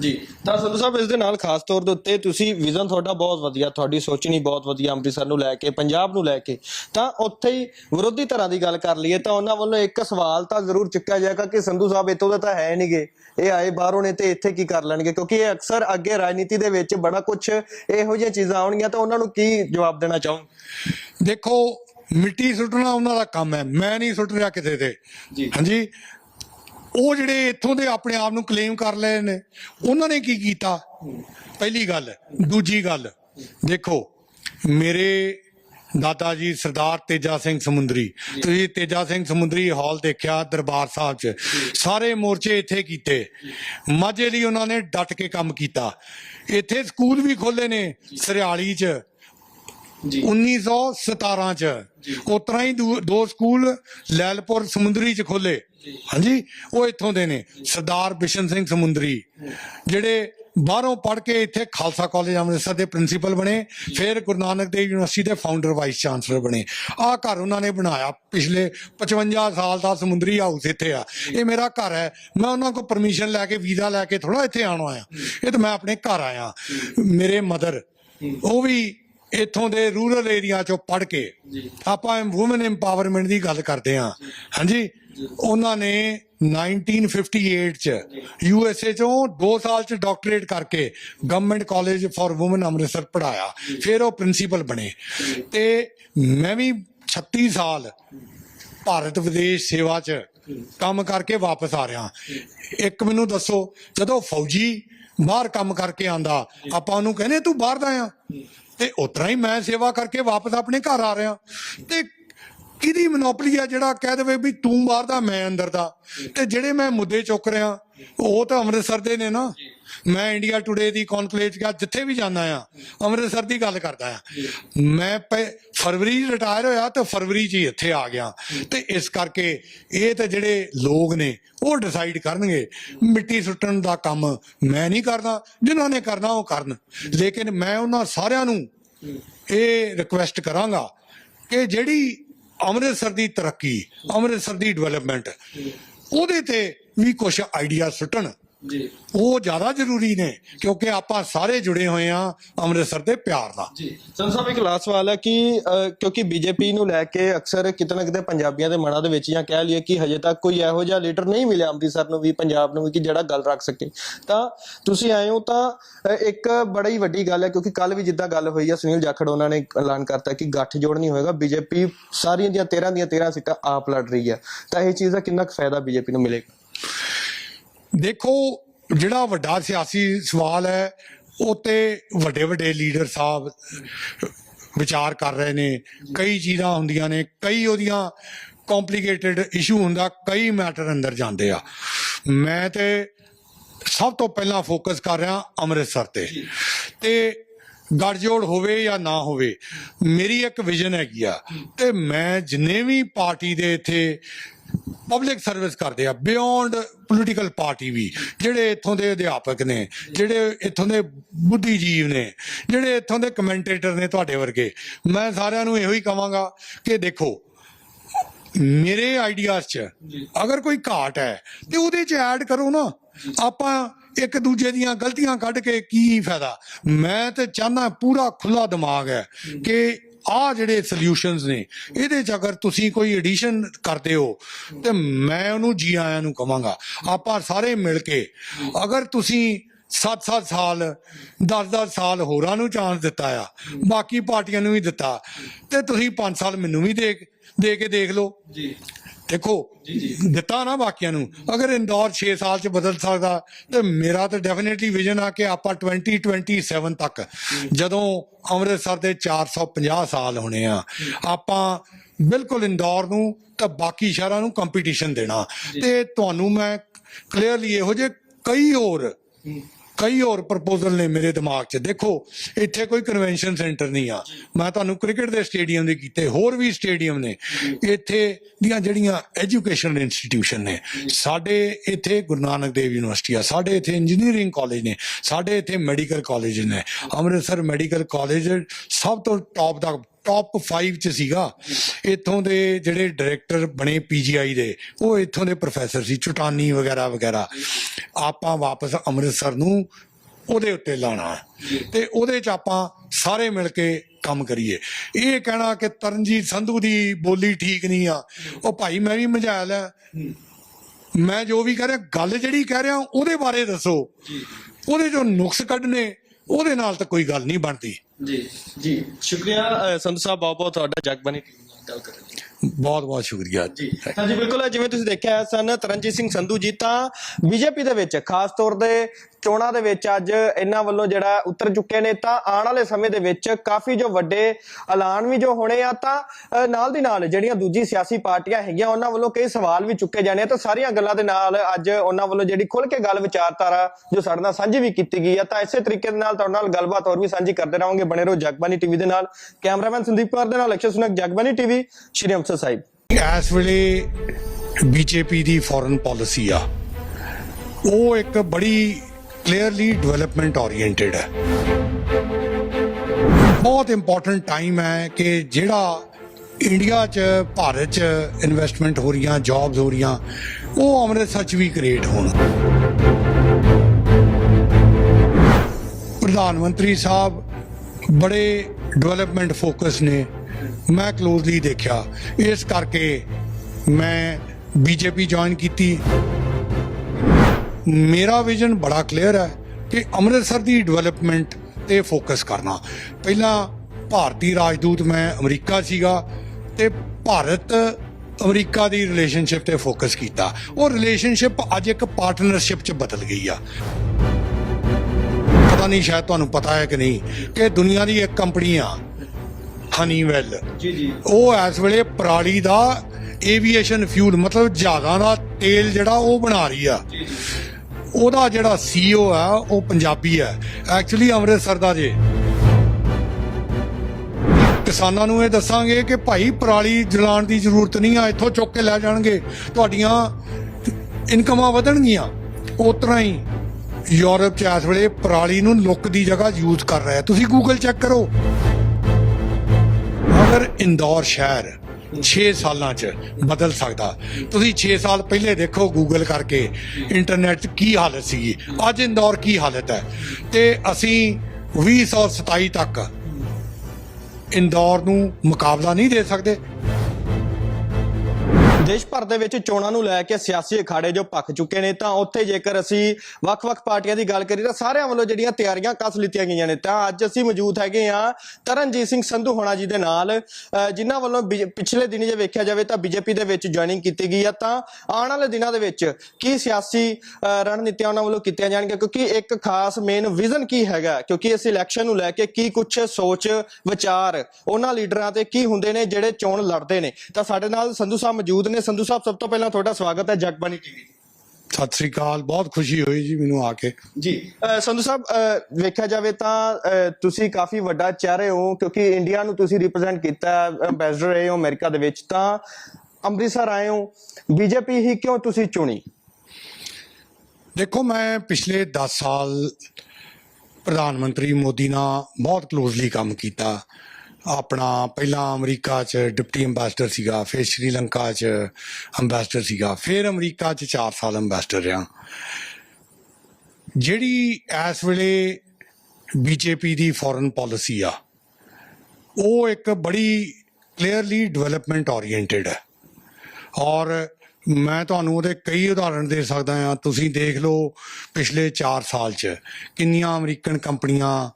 ਜੀ ਤਾਂ ਸੰਧੂ ਸਾਹਿਬ ਇਸ ਦੇ ਨਾਲ ਖਾਸ ਤੌਰ ਦੇ ਉੱਤੇ ਤੁਸੀਂ ਵਿਜ਼ਨ ਤੁਹਾਡਾ ਬਹੁਤ ਵਧੀਆ ਤੁਹਾਡੀ ਸੋਚਣੀ ਬਹੁਤ ਵਧੀਆ ਅੰਮ੍ਰਿਤਸਰ ਨੂੰ ਲੈ ਕੇ ਪੰਜਾਬ ਨੂੰ ਲੈ ਕੇ। ਤਾਂ ਉੱਥੇ ਹੀ ਵਿਰੋਧੀ ਧਿਰਾਂ ਦੀ ਗੱਲ ਕਰ ਲਈਏ ਤਾਂ ਉਹਨਾਂ ਵੱਲੋਂ ਇੱਕ ਸਵਾਲ ਤਾਂ ਜ਼ਰੂਰ ਚੁੱਕਿਆ ਜਾਏਗਾ ਕਿ ਸੰਧੂ ਸਾਹਿਬ ਇੱਥੋਂ ਦੇ ਤਾਂ ਹੈ ਨਹੀਂਗੇ। ਇਹ ਆਏ ਬਾਹਰੋਂ ਨੇ ਤੇ ਇੱਥੇ ਕੀ ਕਰ ਲੈਣਗੇ? ਕਿਉਂਕਿ ਇਹ ਅਕਸਰ ਅੱਗੇ ਰਾਜਨੀਤੀ ਦੇ ਵਿੱਚ ਬੜਾ ਕੁਝ ਇਹੋ ਜਿਹੀਆਂ ਚੀਜ਼ਾਂ ਆਉਣਗੀਆਂ ਤਾਂ ਉਹਨਾਂ ਨੂੰ ਕੀ ਜਵਾਬ ਦੇਣਾ ਚਾਹੋ ਦੇਖੋ ਮਿੱਟੀ ਸੁੱਟਣਾ ਉਹਨਾਂ ਦਾ ਕੰਮ ਹੈ। ਮੈਂ ਨਹੀਂ ਸੁੱਟ ਰਿਹਾ ਕਿਤੇ ਤੇ। ਜੀ। ਹਾਂਜੀ? ਉਹ ਜਿਹੜੇ ਇੱਥੋਂ ਦੇ ਆਪਣੇ ਆਪ ਨੂੰ ਕਲੇਮ ਕਰ ਲਏ ਨੇ ਉਹਨਾਂ ਨੇ ਕੀ ਕੀਤਾ? ਪਹਿਲੀ ਗੱਲ ਦੂਜੀ ਗੱਲ ਦੇਖੋ ਮੇਰੇ ਦਾਦਾ ਜੀ ਸਰਦਾਰ ਤੇਜਾ ਸਿੰਘ ਸਮੁੰਦਰੀ ਤੁਸੀਂ ਤੇਜਾ ਸਿੰਘ ਸਮੁੰਦਰੀ ਹਾਲ ਦੇਖਿਆ ਦਰਬਾਰ ਸਾਹਿਬ 'ਚ ਸਾਰੇ ਮੋਰਚੇ ਇੱਥੇ ਕੀਤੇ। ਮਾਝੇ ਲਈ ਉਹਨਾਂ ਨੇ ਡਟ ਕੇ ਕੰਮ ਕੀਤਾ। ਇੱਥੇ ਸਕੂਲ ਵੀ ਖੋਲੇ ਨੇ ਸਰਿਆਲੀ 'ਚ ਜੀ। 1917 ਚ। ਉਸ ਤਰ੍ਹਾਂ ਹੀ ਦੋ ਸਕੂਲ ਲੈਲਪੁਰ ਸਮੁੰਦਰੀ ਚ ਖੋਲੇ ਹਾਂਜੀ? ਉਹ ਇੱਥੋਂ ਦੇ ਨੇ। ਸਰਦਾਰ ਬਿਸ਼ਨ ਸਿੰਘ ਸਮੁੰਦਰੀ ਜਿਹੜੇ ਬਾਹਰੋਂ ਪੜ੍ਹ ਕੇ ਇੱਥੇ ਖਾਲਸਾ ਕਾਲਜ ਅੰਮ੍ਰਿਤਸਰ ਦੇ ਪ੍ਰਿੰਸੀਪਲ ਬਣੇ ਫਿਰ ਗੁਰੂ ਨਾਨਕ ਦੇਵ ਯੂਨੀਵਰਸਿਟੀ ਦੇ ਫਾਊਂਡਰ ਵਾਈਸ ਚਾਂਸਲਰ ਬਣੇ। ਆਹ ਘਰ ਉਹਨਾਂ ਨੇ ਬਣਾਇਆ ਪਿਛਲੇ 55 ਸਾਲ ਦਾ ਸਮੁੰਦਰੀ ਹਾਊਸ ਇੱਥੇ ਆ। ਇਹ ਮੇਰਾ ਘਰ ਹੈ। ਮੈਂ ਉਹਨਾਂ ਕੋਲ ਪਰਮਿਸ਼ਨ ਲੈ ਕੇ ਵੀਜ਼ਾ ਲੈ ਕੇ ਥੋੜਾ ਇੱਥੇ ਆਉਣਾ ਆਇਆ। ਇਹ ਤਾਂ ਮੈਂ ਆਪਣੇ ਘਰ ਆਇਆ। ਮੇਰੇ ਮਦਰ ਉਹ ਵੀ ਇੱਥੋਂ ਦੇ ਰੂਰਲ ਏਰੀਆ ਚੋਂ ਪੜ ਕੇ ਆਪਾਂ ਔਮਨ ਐਮਪਾਵਰਮੈਂਟ ਦੀ ਗੱਲ ਕਰਦੇ ਹਾਂ। ਹਾਂਜੀ? ਉਹਨਾਂ ਨੇ 1958 ਚ ਯੂ ਐਸ ਏ ਚੋਂ 2 ਸਾਲ ਚ ਡਾਕਟਰੇਟ ਕਰਕੇ government college for women Amritsar ਪੜਾਇਆ ਫਿਰ ਉਹ ਪ੍ਰਿੰਸੀਪਲ ਬਣੇ। ਤੇ ਮੈਂ ਵੀ 36 ਸਾਲ ਭਾਰਤ ਵਿਦੇਸ਼ ਸੇਵਾ ਚ ਕੰਮ ਕਰਕੇ ਵਾਪਸ ਆ ਰਿਹਾ। ਇੱਕ ਮੈਨੂੰ ਦੱਸੋ ਜਦੋਂ ਫੌਜੀ ਬਾਹਰ ਕੰਮ ਕਰਕੇ ਆਂਦਾ ਆਪਾਂ ਉਹਨੂੰ ਕਹਿੰਦੇ ਤੂੰ ਬਾਹਰ ਦਾ ਆ? ਤੇ ਉਤਰਾ ਹੀ ਮੈਂ ਸੇਵਾ ਕਰਕੇ ਵਾਪਸ ਆਪਣੇ ਘਰ ਆ ਰਿਹਾ। ਤੇ ਕਿਹਦੀ ਮਨੋਪਲੀ ਆ ਜਿਹੜਾ ਕਹਿ ਦੇਵੇ ਵੀ ਤੂੰ ਬਾਹਰ ਦਾ ਮੈਂ ਅੰਦਰ ਦਾ। ਤੇ ਜਿਹੜੇ ਮੈਂ ਮੁੱਦੇ ਚੁੱਕ ਰਿਹਾ, ਉਹ ਤਾਂ ਅੰਮ੍ਰਿਤਸਰ ਦੇ ਨੇ ਨਾ। ਮੈਂ ਇੰਡੀਆ ਟੁਡੇ ਦੀ ਕੌਨਕਲੇਵ ਗਿਆ, ਜਿੱਥੇ ਵੀ ਜਾਂਦਾ ਆ, ਅੰਮ੍ਰਿਤਸਰ ਦੀ ਗੱਲ ਕਰਦਾ ਆ। ਮੈਂ ਪ- ਫਰਵਰੀ ਰਿਟਾਇਰ ਹੋਇਆ ਤੇ ਫਰਵਰੀ 'ਚ ਹੀ ਇੱਥੇ ਆ ਗਿਆ। ਤੇ ਇਸ ਕਰਕੇ ਇਹ ਤੇ ਜਿਹੜੇ ਲੋਕ ਨੇ, ਉਹ ਡਿਸਾਈਡ ਕਰਨਗੇ, ਮਿੱਟੀ ਸੁੱਟਣ ਦਾ ਕੰਮ ਮੈਂ ਨਹੀਂ ਕਰਦਾ, ਜਿਨ੍ਹਾਂ ਨੇ ਕਰਨਾ ਉਹ ਕਰਨ। ਲੇਕਿਨ ਮੈਂ ਉਹਨਾਂ ਸਾਰਿਆਂ ਨੂੰ ਇਹ ਰਿਕੁਐਸਟ ਕਰਾਂਗਾ ਕਿ ਜਿਹੜੀ ਅੰਮ੍ਰਿਤਸਰ ਦੀ ਤਰੱਕੀ ਅੰਮ੍ਰਿਤਸਰ ਦੀ ਡਿਵੈਲਪਮੈਂਟ ਉਹਦੇ ਤੇ ਵੀ ਕੁਝ ਆਈਡੀਆ ਸੁੱਟਣ। ਜੀ। ਉਹ ਜ਼ਿਆਦਾ ਜ਼ਰੂਰੀ ਨੇ ਕਿਉਂਕਿ ਆਪਾਂ ਸਾਰੇ ਜੁੜੇ ਹੋਏ ਆ ਅੰਮ੍ਰਿਤਸਰ ਦੇ ਪਿਆਰ ਨਾਲ। ਜੀ। ਸੰਧੂ ਸਾਹਿਬ ਇੱਕ ਲਾਸਟ ਸਵਾਲ ਹੈ ਕਿ ਕਿਉਂਕਿ ਬੀਜੇਪੀ ਨੂੰ ਲੈ ਕੇ ਅਕਸਰ ਕਿਤੇ ਨਾ ਕਿਤੇ ਪੰਜਾਬੀਆਂ ਦੇ ਮਨਾਂ ਦੇ ਵਿੱਚ ਜਾਂ ਕਹਿ ਲਈਏ ਕਿ ਹਜੇ ਤੱਕ ਕੋਈ ਇਹੋ ਜਿਹਾ ਲੀਡਰ ਨਹੀਂ ਮਿਲਿਆ ਅੰਮ੍ਰਿਤਸਰ ਨੂੰ ਵੀ ਪੰਜਾਬ ਨੂੰ ਵੀ ਕਿ ਜਿਹੜਾ ਗੱਲ ਰੱਖ ਸਕੇ। ਤਾਂ ਤੁਸੀਂ ਆਏ ਹੋ ਤਾਂ ਇੱਕ ਬੜੀ ਵੱਡੀ ਗੱਲ ਹੈ ਕਿਉਂਕਿ ਕੱਲ ਵੀ ਜਿੱਦਾਂ ਗੱਲ ਹੋਈ ਹੈ ਸੁਨੀਲ ਜਾਖੜ ਉਹਨਾਂ ਨੇ ਐਲਾਨ ਕਰਤਾ ਕਿ ਗੱਠ ਜੋੜ ਨਹੀਂ ਹੋਏਗਾ ਬੀਜੇਪੀ ਸਾਰੀਆਂ ਦੀਆਂ 13 ਦੀਆਂ 13 ਸੀਟਾਂ ਆਪ ਲੜ ਰਹੀ ਹੈ। ਤਾਂ ਇਹ ਚੀਜ਼ ਦਾ ਕਿੰਨਾ ਕੁ ਫਾਇਦਾ ਬੀਜੇਪੀ ਨੂੰ ਮਿਲੇਗਾ? ਦੇਖੋ ਜਿਹੜਾ ਵੱਡਾ ਸਿਆਸੀ ਸਵਾਲ ਹੈ ਉਹ ਤੇ ਵੱਡੇ ਵੱਡੇ ਲੀਡਰ ਸਾਹਿਬ ਵਿਚਾਰ ਕਰ ਰਹੇ ਨੇ। ਕਈ ਚੀਜ਼ਾਂ ਹੁੰਦੀਆਂ ਨੇ ਕਈ ਉਹਦੀਆਂ ਕੰਪਲਿਕੇਟਿਡ ਇਸ਼ੂ ਹੁੰਦਾ ਕਈ ਮੈਟਰ ਅੰਦਰ ਜਾਂਦੇ ਆ। ਮੈਂ ਤੇ ਸਭ ਤੋਂ ਪਹਿਲਾਂ ਫੋਕਸ ਕਰ ਰਿਹਾ ਅੰਮ੍ਰਿਤਸਰ ਤੇ। ਤੇ ਗੱਠਜੋੜ ਹੋਵੇ ਜਾਂ ਨਾ ਹੋਵੇ ਮੇਰੀ ਇੱਕ ਵਿਜ਼ਨ ਹੈਗੀ ਆ। ਤੇ ਮੈਂ ਜਿੰਨੇ ਵੀ ਪਾਰਟੀ ਦੇ ਇੱਥੇ ਪਬਲਿਕ ਸਰਵਿਸ ਕਰਦੇ ਆ ਬਿਯੋਂਡ ਪੋਲੀਟੀਕਲ ਪਾਰਟੀ ਵੀ ਜਿਹੜੇ ਇੱਥੋਂ ਦੇ ਅਧਿਆਪਕ ਨੇ ਜਿਹੜੇ ਇੱਥੋਂ ਦੇ ਬੁੱਧੀਜੀਵ ਨੇ ਜਿਹੜੇ ਇੱਥੋਂ ਦੇ ਕਮੈਂਟੇਟਰ ਨੇ ਤੁਹਾਡੇ ਵਰਗੇ ਮੈਂ ਸਾਰਿਆਂ ਨੂੰ ਇਹੋ ਹੀ ਕਹਾਂਗਾ ਕਿ ਦੇਖੋ ਮੇਰੇ ਆਈਡੀਆਜ਼ 'ਚ ਅਗਰ ਕੋਈ ਘਾਟ ਹੈ ਤੇ ਉਹਦੇ 'ਚ ਐਡ ਕਰੋ ਨਾ। ਆਪਾਂ ਇੱਕ ਦੂਜੇ ਦੀਆਂ ਗਲਤੀਆਂ ਕੱਢ ਕੇ ਕੀ ਫਾਇਦਾ? ਮੈਂ ਤੇ ਚਾਹਨਾ ਪੂਰਾ ਖੁੱਲਾ ਦਿਮਾਗ ਹੈ ਕਿ ਆ ਜਿਹੜੇ ਸੋਲੂਸ਼ਨਸ ਨੇ, ਇਹਦੇ 'ਚ ਅਗਰ ਤੁਸੀਂ ਕੋਈ ਐਡੀਸ਼ਨ ਕਰਦੇ ਹੋ, ਤੇ ਮੈਂ ਉਹਨੂੰ ਜੀ ਆਇਆਂ ਨੂੰ ਕਵਾਂਗਾ। ਆਪਾਂ ਸਾਰੇ ਮਿਲ ਕੇ, ਅਗਰ ਤੁਸੀਂ 7-7 ਸਾਲ 10-10 ਸਾਲ ਹੋਰਾਂ ਨੂੰ ਚਾਂਸ ਦਿੱਤਾ ਆ, ਬਾਕੀ ਪਾਰਟੀਆਂ ਨੂੰ ਵੀ ਦਿੱਤਾ, ਤੇ ਤੁਸੀਂ 5 ਸਾਲ ਮੈਨੂੰ ਵੀ ਦੇ ਦੇ ਕੇ ਦੇਖ ਲਓ। ਜੀ। ਦੇਖੋ ਦਿੱਤਾ ਨਾ ਬਾਕੀਆਂ ਨੂੰ। ਅਗਰ ਇੰਦੌਰ 6 ਸਾਲ ਚ ਬਦਲ ਸਕਦਾ ਤੇ ਮੇਰਾ ਤਾਂ ਡੈਫੀਨਿਟਲੀ ਵਿਜ਼ਨ ਆ ਕਿ ਆਪਾਂ 2027 ਤੱਕ ਜਦੋਂ ਅੰਮ੍ਰਿਤਸਰ ਦੇ 450 ਸਾਲ ਹੋਣੇ ਆ ਆਪਾਂ ਬਿਲਕੁਲ ਇੰਦੌਰ ਨੂੰ ਤਾਂ ਬਾਕੀ ਸ਼ਹਿਰਾਂ ਨੂੰ ਕੰਪੀਟੀਸ਼ਨ ਦੇਣਾ। ਤੇ ਤੁਹਾਨੂੰ ਮੈਂ ਕਲੀਅਰਲੀ ਇਹੋ ਜਿਹੇ ਕਈ ਹੋਰ ਕਈ ਹੋਰ ਪ੍ਰਪੋਜ਼ਲ ਨੇ ਮੇਰੇ ਦਿਮਾਗ 'ਚ। ਦੇਖੋ, ਇੱਥੇ ਕੋਈ ਕਨਵੈਨਸ਼ਨ ਸੈਂਟਰ ਨਹੀਂ ਆ। ਮੈਂ ਤੁਹਾਨੂੰ ਕ੍ਰਿਕਟ ਦੇ ਸਟੇਡੀਅਮ ਦੇ ਕੀਤੇ ਹੋਰ ਵੀ ਸਟੇਡੀਅਮ ਨੇ। ਇੱਥੇ ਦੀਆਂ ਜਿਹੜੀਆਂ ਐਜੂਕੇਸ਼ਨ ਇੰਸਟੀਟਿਊਸ਼ਨ ਨੇ, ਸਾਡੇ ਇੱਥੇ ਗੁਰੂ ਨਾਨਕ ਦੇਵ ਯੂਨੀਵਰਸਿਟੀ ਆ, ਸਾਡੇ ਇੱਥੇ ਇੰਜੀਨੀਅਰਿੰਗ ਕਾਲਜ ਨੇ, ਸਾਡੇ ਇੱਥੇ ਮੈਡੀਕਲ ਕਾਲਜ ਨੇ। ਅੰਮ੍ਰਿਤਸਰ ਮੈਡੀਕਲ ਕਾਲਜ ਸਭ ਤੋਂ ਟੌਪ ਦਾ ਟੌਪ 5 ਚ ਸੀਗਾ। ਇੱਥੋਂ ਦੇ ਜਿਹੜੇ ਡਾਇਰੈਕਟਰ ਬਣੇ ਪੀਜੀਆਈ ਦੇ, ਉਹ ਇੱਥੋਂ ਦੇ ਪ੍ਰੋਫੈਸਰ ਸੀ, ਚੁਟਾਨੀ ਵਗੈਰਾ ਵਗੈਰਾ। ਆਪਾਂ ਵਾਪਸ ਅੰਮ੍ਰਿਤਸਰ ਨੂੰ ਉਹਦੇ ਉੱਤੇ ਲਾਣਾ। ਤੇ ਉਹਦੇ ਚ ਆਪਾਂ ਸਾਰੇ ਮਿਲ ਕੇ ਕੰਮ ਕਰੀਏ। ਇਹ ਕਹਿਣਾ ਕਿ ਤਰਨਜੀਤ ਸੰਧੂ ਦੀ ਬੋਲੀ ਠੀਕ ਨਹੀਂ ਆ। ਉਹ ਭਾਈ ਮੈਂ ਵੀ ਮਝਾਇਲ ਹੈ ਮੈਂ ਜੋ ਵੀ ਕਹਿ ਰਿਹਾ, ਗੱਲ ਜਿਹੜੀ ਕਹਿ ਰਿਹਾ, ਉਹਦੇ ਬਾਰੇ ਦੱਸੋ। ਉਹਦੇ ਜੋ ਨੁਕਸ ਕੱਢਨੇ, ਉਹਦੇ ਨਾਲ ਤਾਂ ਕੋਈ ਗੱਲ ਨਹੀਂ ਬਣਦੀ। ਜੀ। ਜੀ। ਸ਼ੁਕਰੀਆ ਅ, ਸਾਹਿਬ ਬਹੁਤ ਬਹੁਤ ਤੁਹਾਡਾ ਜਗਬਾਨੀ ਟੀਵੀ ਨਾਲ ਗੱਲ ਕਰਨ ਲਈ। ਬਹੁਤ ਬਹੁਤ ਸ਼ੁਕਰੀਆ ਜੀ। ਹਾਂਜੀ ਬਿਲਕੁਲ ਜਿਵੇਂ ਤੁਸੀਂ ਦੇਖਿਆ ਸਨ, ਤਰਨਜੀਤ ਸਿੰਘ ਸੰਧੂ ਜੀ ਤਾਂ ਬੀਜੇਪੀ ਦੇ ਵਿੱਚ, ਖਾਸ ਤੌਰ ਤੇ ਚੋਣਾਂ ਦੇ ਵਿੱਚ ਅੱਜ ਇਹਨਾਂ ਵੱਲੋਂ ਜਿਹੜਾ ਉਤਰ ਚੁੱਕੇ ਨੇ, ਤਾਂ ਆਉਣ ਵਾਲੇ ਸਮੇਂ ਦੇ ਵਿੱਚ ਕਾਫੀ ਜੋ ਵੱਡੇ ਐਲਾਨ ਵੀ ਜੋ ਹੋਣੇ ਆ, ਤਾਂ ਨਾਲ ਦੀ ਨਾਲ ਜਿਹੜੀਆਂ ਦੂਜੀ ਸਿਆਸੀ ਪਾਰਟੀਆਂ ਹੈਗੀਆਂ, ਉਹਨਾਂ ਵੱਲੋਂ ਕਈ ਸਵਾਲ ਵੀ ਚੁੱਕੇ ਜਾਣੇ ਆ, ਤਾਂ ਸਾਰੀਆਂ ਗੱਲਾਂ ਦੇ ਨਾਲ ਅੱਜ ਉਹਨਾਂ ਵੱਲੋਂ ਜਿਹੜੀ ਖੁੱਲ ਕੇ ਗੱਲ ਵਿਚਾਰਧਾਰਾ ਜੋ ਸਾਡੇ ਨਾਲ ਸਾਂਝੀ ਵੀ ਕੀਤੀ ਗਈ ਆ, ਤਾਂ ਇਸੇ ਤਰੀਕੇ ਦੇ ਨਾਲ ਤੁਹਾਡੇ ਨਾਲ ਗੱਲਬਾਤ ਹੋਰ ਵੀ ਸਾਂਝੀ ਕਰਦੇ ਰਹਾਂਗੇ। ਬਣੇ ਰਹੋ ਜਗਬਾਨੀ ਟੀਵੀ ਦੇ ਨਾਲ। ਕੈਮਰਾਮੈਨ ਸੰਦੀਪ ਕੁਮਾਰ ਦੇ ਨਾਲ ਅਕਸ਼ਰ ਸੁਨਕ ਜਗਬਾਨੀ ਟੀਵੀ, ਸ਼੍ਰੀ ਅੰਮ੍ਰਿਤਸਰ ਸਾਹਿਬ। ਇਸ ਵੇਲੇ ਬੀਜੇਪੀ ਦੀ ਫੋਰਨ ਪਾਲਿਸੀ ਆ। ਉਹ ਇੱਕ ਬੜੀ ਕਲੀਅਰਲੀ ਡਿਵੈਲਪਮੈਂਟ ਓਰੀਐਂਟਡ ਹੈ। ਬਹੁਤ ਇੰਪੋਰਟੈਂਟ ਟਾਈਮ ਹੈ ਕਿ ਜਿਹੜਾ ਇੰਡੀਆ 'ਚ, ਭਾਰਤ 'ਚ ਇਨਵੈਸਟਮੈਂਟ ਹੋ ਰਹੀਆਂ ਜੌਬਸ ਹੋ ਰਹੀਆਂ, ਉਹ ਅੰਮ੍ਰਿਤਸਰ 'ਚ ਵੀ ਕ੍ਰੀਏਟ ਹੋਣ। ਪ੍ਰਧਾਨ ਮੰਤਰੀ ਸਾਹਿਬ ਬੜੇ ਡਿਵੈਲਪਮੈਂਟ ਫੋਕਸ ਨੇ। ਮੈਂ ਕਲੋਜ਼ਲੀ ਦੇਖਿਆ। ਇਸ ਕਰਕੇ ਮੈਂ ਬੀਜੇਪੀ ਜੁਆਇਨ ਕੀਤੀ। ਮੇਰਾ ਵਿਜ਼ਨ ਬੜਾ ਕਲੀਅਰ ਹੈ ਕਿ ਅੰਮ੍ਰਿਤਸਰ ਦੀ ਡਿਵੈਲਪਮੈਂਟ ਤੇ ਫੋਕਸ ਕਰਨਾ। ਪਹਿਲਾਂ ਭਾਰਤੀ ਰਾਜਦੂਤ ਮੈਂ ਅਮਰੀਕਾ ਸੀਗਾ ਤੇ ਭਾਰਤ ਅਮਰੀਕਾ ਦੀ ਰਿਲੇਸ਼ਨਸ਼ਿਪ ਤੇ ਫੋਕਸ ਕੀਤਾ। ਉਹ ਰਿਲੇਸ਼ਨਸ਼ਿਪ ਅੱਜ ਇੱਕ ਪਾਰਟਨਰਸ਼ਿਪ ਚ ਬਦਲ ਗਈ ਆ। ਪਤਾ ਨਹੀਂ, ਸ਼ਾਇਦ ਤੁਹਾਨੂੰ ਪਤਾ ਹੈ ਕਿ ਨਹੀਂ, ਕਿ ਦੁਨੀਆ ਦੀ ਇੱਕ ਕੰਪਨੀ ਆ ਹਨੀਵੈਲ ਜੀ ਜੀ। ਉਹ ਇਸ ਵੇਲੇ ਪਰਾਲੀ ਦਾ ਏਵੀਏਸ਼ਨ ਫਿਊਲ ਮਤਲਬ ਜਹਾਜ਼ਾਂ ਦਾ ਤੇਲ ਜਿਹੜਾ ਉਹ ਬਣਾ ਰਹੀ ਆ। ਉਹਦਾ ਜਿਹੜਾ ਸੀਈਓ ਆ ਉਹ ਪੰਜਾਬੀ ਹੈ ਐਕਚੁਅਲੀ ਅੰਮ੍ਰਿਤਸਰ ਦਾ ਜੇ। ਕਿਸਾਨਾਂ ਨੂੰ ਇਹ ਦੱਸਾਂਗੇ ਕਿ ਭਾਈ ਪਰਾਲੀ ਜਲਾਉਣ ਦੀ ਜ਼ਰੂਰਤ ਨਹੀਂ ਆ ਇੱਥੋਂ ਚੁੱਕ ਕੇ ਲੈ ਜਾਣਗੇ। ਤੁਹਾਡੀਆਂ ਇਨਕਮਾਂ ਵਧਣਗੀਆਂ। ਉਸ ਤਰ੍ਹਾਂ ਹੀ ਯੂਰਪ ਚ ਇਸ ਵੇਲੇ ਪਰਾਲੀ ਨੂੰ ਲੁੱਕ ਦੀ ਜਗ੍ਹਾ ਯੂਜ਼ ਕਰ ਰਿਹਾ। ਤੁਸੀਂ ਗੂਗਲ ਚੈੱਕ ਕਰੋ। ਅਗਰ ਇੰਦੌਰ ਸ਼ਹਿਰ 6 ਸਾਲਾਂ ਚ ਬਦਲ ਸਕਦਾ, ਤੁਸੀਂ 6 ਸਾਲ ਪਹਿਲੇ ਦੇਖੋ ਗੂਗਲ ਕਰਕੇ ਇੰਟਰਨੈਟ 'ਚ ਕੀ ਹਾਲਤ ਸੀਗੀ, ਅੱਜ ਇੰਦੌਰ ਕੀ ਹਾਲਤ ਹੈ? ਤੇ ਅਸੀਂ 2027 ਤੱਕ ਇੰਦੌਰ ਨੂੰ ਮੁਕਾਬਲਾ ਨਹੀਂ ਦੇ ਸਕਦੇ। ਦੇਸ਼ ਭਰ ਦੇ ਵਿੱਚ ਚੋਣਾਂ ਨੂੰ ਲੈ ਕੇ ਸਿਆਸੀ ਅਖਾੜੇ ਜੋ ਭਖ ਚੁੱਕੇ ਨੇ ਤਾਂ ਉੱਥੇ ਜੇਕਰ ਅਸੀਂ ਵੱਖ-ਵੱਖ ਪਾਰਟੀਆਂ ਦੀ ਗੱਲ ਕਰੀਏ ਤਾਂ ਸਾਰਿਆਂ ਵੱਲੋਂ ਜਿਹੜੀਆਂ ਤਿਆਰੀਆਂ ਕੱਸ ਲਿੱਤੀਆਂ ਗਈਆਂ ਨੇ। ਤਾਂ ਅੱਜ ਅਸੀਂ ਮੌਜੂਦ ਹੈਗੇ ਆ ਤਰਨਜੀਤ ਸਿੰਘ ਸੰਧੂ ਹੋਣਾ ਜੀ ਦੇ ਨਾਲ ਅ, ਜਿਨ੍ਹਾਂ ਵੱਲੋਂ ਬੀ- ਪਿਛਲੇ ਦਿਨੀ ਜੇ ਵੇਖਿਆ ਜਾਵੇ ਤਾਂ ਬੀਜੇਪੀ ਦੇ ਵਿੱਚ ਜੁਆਇਨਿੰਗ ਕੀਤੀ ਗਈ ਆ। ਤਾਂ ਆਉਣ ਵਾਲੇ ਦਿਨਾਂ ਦੇ ਵਿੱਚ ਕੀ ਸਿਆਸੀ ਰਣਨੀਤੀਆਂ ਉਹਨਾਂ ਵੱਲੋਂ ਕੀਤੀਆਂ ਜਾਣਗੀਆਂ? ਕਿਉਂਕਿ ਇੱਕ ਖਾਸ ਮੇਨ ਵਿਜ਼ਨ ਕੀ ਹੈਗਾ? ਕਿਉਂਕਿ ਇਸ ਇਲੈਕਸ਼ਨ ਨੂੰ ਲੈ ਕੇ ਕੀ ਕੁਝ ਸੋਚ ਵਿਚਾਰ ਉਹਨਾਂ ਲੀਡਰਾਂ ਤੇ ਕੀ ਹੁੰਦੇ ਨੇ ਜਿਹੜੇ ਚੋਣ ਲੜਦੇ ਨੇ? ਤਾਂ ਸਾਡੇ ਨਾਲ ਸੰਧੂ ਸਾਹਿਬ ਮੌਜੂਦ ਨੇ। ਸੰਧੂ ਸਾਹਿਬ ਸਭ ਤੋਂ ਪਹਿਲਾਂ ਤੁਹਾਡਾ ਸਵਾਗਤ ਹੈ ਜਗਬਾਨੀ ਟੀਵੀ ਸਤਿ ਸ੍ਰੀ ਅਕਾਲ ਬਹੁਤ ਖੁਸ਼ੀ ਹੋਈ ਜੀ ਮੈਨੂੰ ਆ ਕੇ। ਜੀ ਸੰਧੂ ਸਾਹਿਬ ਵੇਖਿਆ ਜਾਵੇ ਤਾਂ ਤੁਸੀਂ ਕਾਫੀ ਵੱਡਾ ਚਿਹਰੇ ਹੋ ਕਿਉਂਕਿ ਇੰਡੀਆ ਨੂੰ ਤੁਸੀਂ ਰਿਪਰੈਜ਼ੈਂਟ ਕੀਤਾ ਐਮਬੈਸਡਰ ਰਹੇ ਹੋ ਅਮਰੀਕਾ ਦੇ ਵਿੱਚ ਤਾਂ ਅੰਮ੍ਰਿਤਸਰ ਆਏ ਹੋ ਬੀਜੇਪੀ ਹੀ ਕਿਉਂ ਤੁਸੀਂ ਚੁਣੀ? ਦੇਖੋ ਮੈਂ ਪਿਛਲੇ 10 ਸਾਲ ਪ੍ਰਧਾਨ ਮੰਤਰੀ ਮੋਦੀ ਨਾਲ ਬਹੁਤ ਕਲੋਜ਼ਲੀ ਕੰਮ ਕੀਤਾ। ਆਪਣਾ ਪਹਿਲਾਂ ਅਮਰੀਕਾ 'ਚ ਡਿਪਟੀ ਐਮਬੈਸਡਰ ਸੀਗਾ, ਫਿਰ ਸ਼੍ਰੀਲੰਕਾ 'ਚ ਐਮਬੈਸਡਰ ਸੀਗਾ, ਫਿਰ ਅਮਰੀਕਾ 'ਚ 4 ਸਾਲ ਐਮਬੈਸਡਰ ਰਿਹਾ। ਜਿਹੜੀ ਇਸ ਵੇਲੇ ਬੀਜੇਪੀ ਦੀ ਫੋਰਨ ਪਾਲਿਸੀ ਆ, ਉਹ ਇੱਕ ਬੜੀ ਕਲੀਅਰਲੀ ਡਿਵੈਲਪਮੈਂਟ ਓਰੀਐਂਟਡ ਹੈ। ਔਰ ਮੈਂ ਤੁਹਾਨੂੰ ਉਹਦੇ ਕਈ ਉਦਾਹਰਣ ਦੇ ਸਕਦਾ ਹਾਂ। ਤੁਸੀਂ ਦੇਖ ਲਓ ਪਿਛਲੇ 4 ਸਾਲ 'ਚ ਕਿੰਨੀਆਂ ਅਮਰੀਕਨ ਕੰਪਨੀਆਂ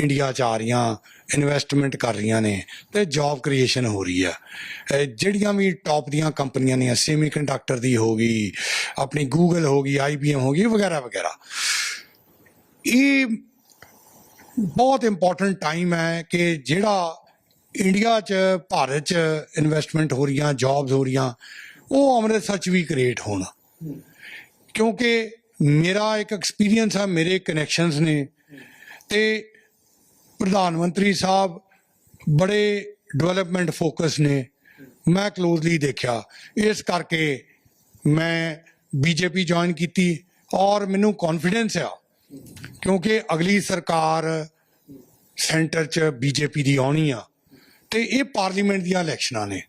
ਇੰਡੀਆ 'ਚ ਆ ਰਹੀਆਂ। ਇਨਵੈਸਟਮੈਂਟ ਕਰ ਰਹੀਆਂ ਨੇ ਤੇ ਜੌਬ ਕ੍ਰੀਏਸ਼ਨ ਹੋ ਰਹੀ ਆ। ਜਿਹੜੀਆਂ ਵੀ ਟੌਪ ਦੀਆਂ ਕੰਪਨੀਆਂ ਨੇ ਸੈਮੀਕੰਡਕਟਰ ਦੀ ਹੋ ਗਈ, ਆਪਣੀ ਗੂਗਲ ਹੋ ਗਈ ਆਈਬੀਐਮ ਹੋ ਗਈ, ਵਗੈਰਾ ਵਗੈਰਾ। ਇਹ ਬਹੁਤ ਇੰਪੋਰਟੈਂਟ ਟਾਈਮ ਹੈ ਕਿ ਜਿਹੜਾ ਇੰਡੀਆ 'ਚ, ਭਾਰਤ 'ਚ ਇਨਵੈਸਟਮੈਂਟ ਹੋ ਰਹੀਆਂ ਜੌਬਸ ਹੋ ਰਹੀਆਂ, ਉਹ ਅੰਮ੍ਰਿਤਸਰ 'ਚ ਵੀ ਕ੍ਰੀਏਟ ਹੋਣ। ਕਿਉਂਕਿ ਮੇਰਾ ਇੱਕ ਐਕਸਪੀਰੀਅੰਸ ਆ ਮੇਰੇ ਕਨੈਕਸ਼ਨਸ ਨੇ। ਤੇ ਪ੍ਰਧਾਨ ਮੰਤਰੀ ਸਾਹਿਬ ਬੜੇ ਡਿਵੈਲਪਮੈਂਟ ਫੋਕਸ ਨੇ। ਮੈਂ ਕਲੋਜ਼ਲੀ ਦੇਖਿਆ। ਇਸ ਕਰਕੇ ਮੈਂ ਬੀਜੇਪੀ ਜੁਆਇਨ ਕੀਤੀ ਔਰ ਮੈਨੂੰ ਕੌਨਫੀਡੈਂਸ ਆ ਕਿਉਂਕਿ ਅਗਲੀ ਸਰਕਾਰ ਸੈਂਟਰ 'ਚ ਬੀਜੇਪੀ ਦੀ ਆਉਣੀ ਆ ਤੇ ਇਹ ਪਾਰਲੀਮੈਂਟ ਦੀਆਂ ਇਲੈਕਸ਼ਨਾਂ ਨੇ।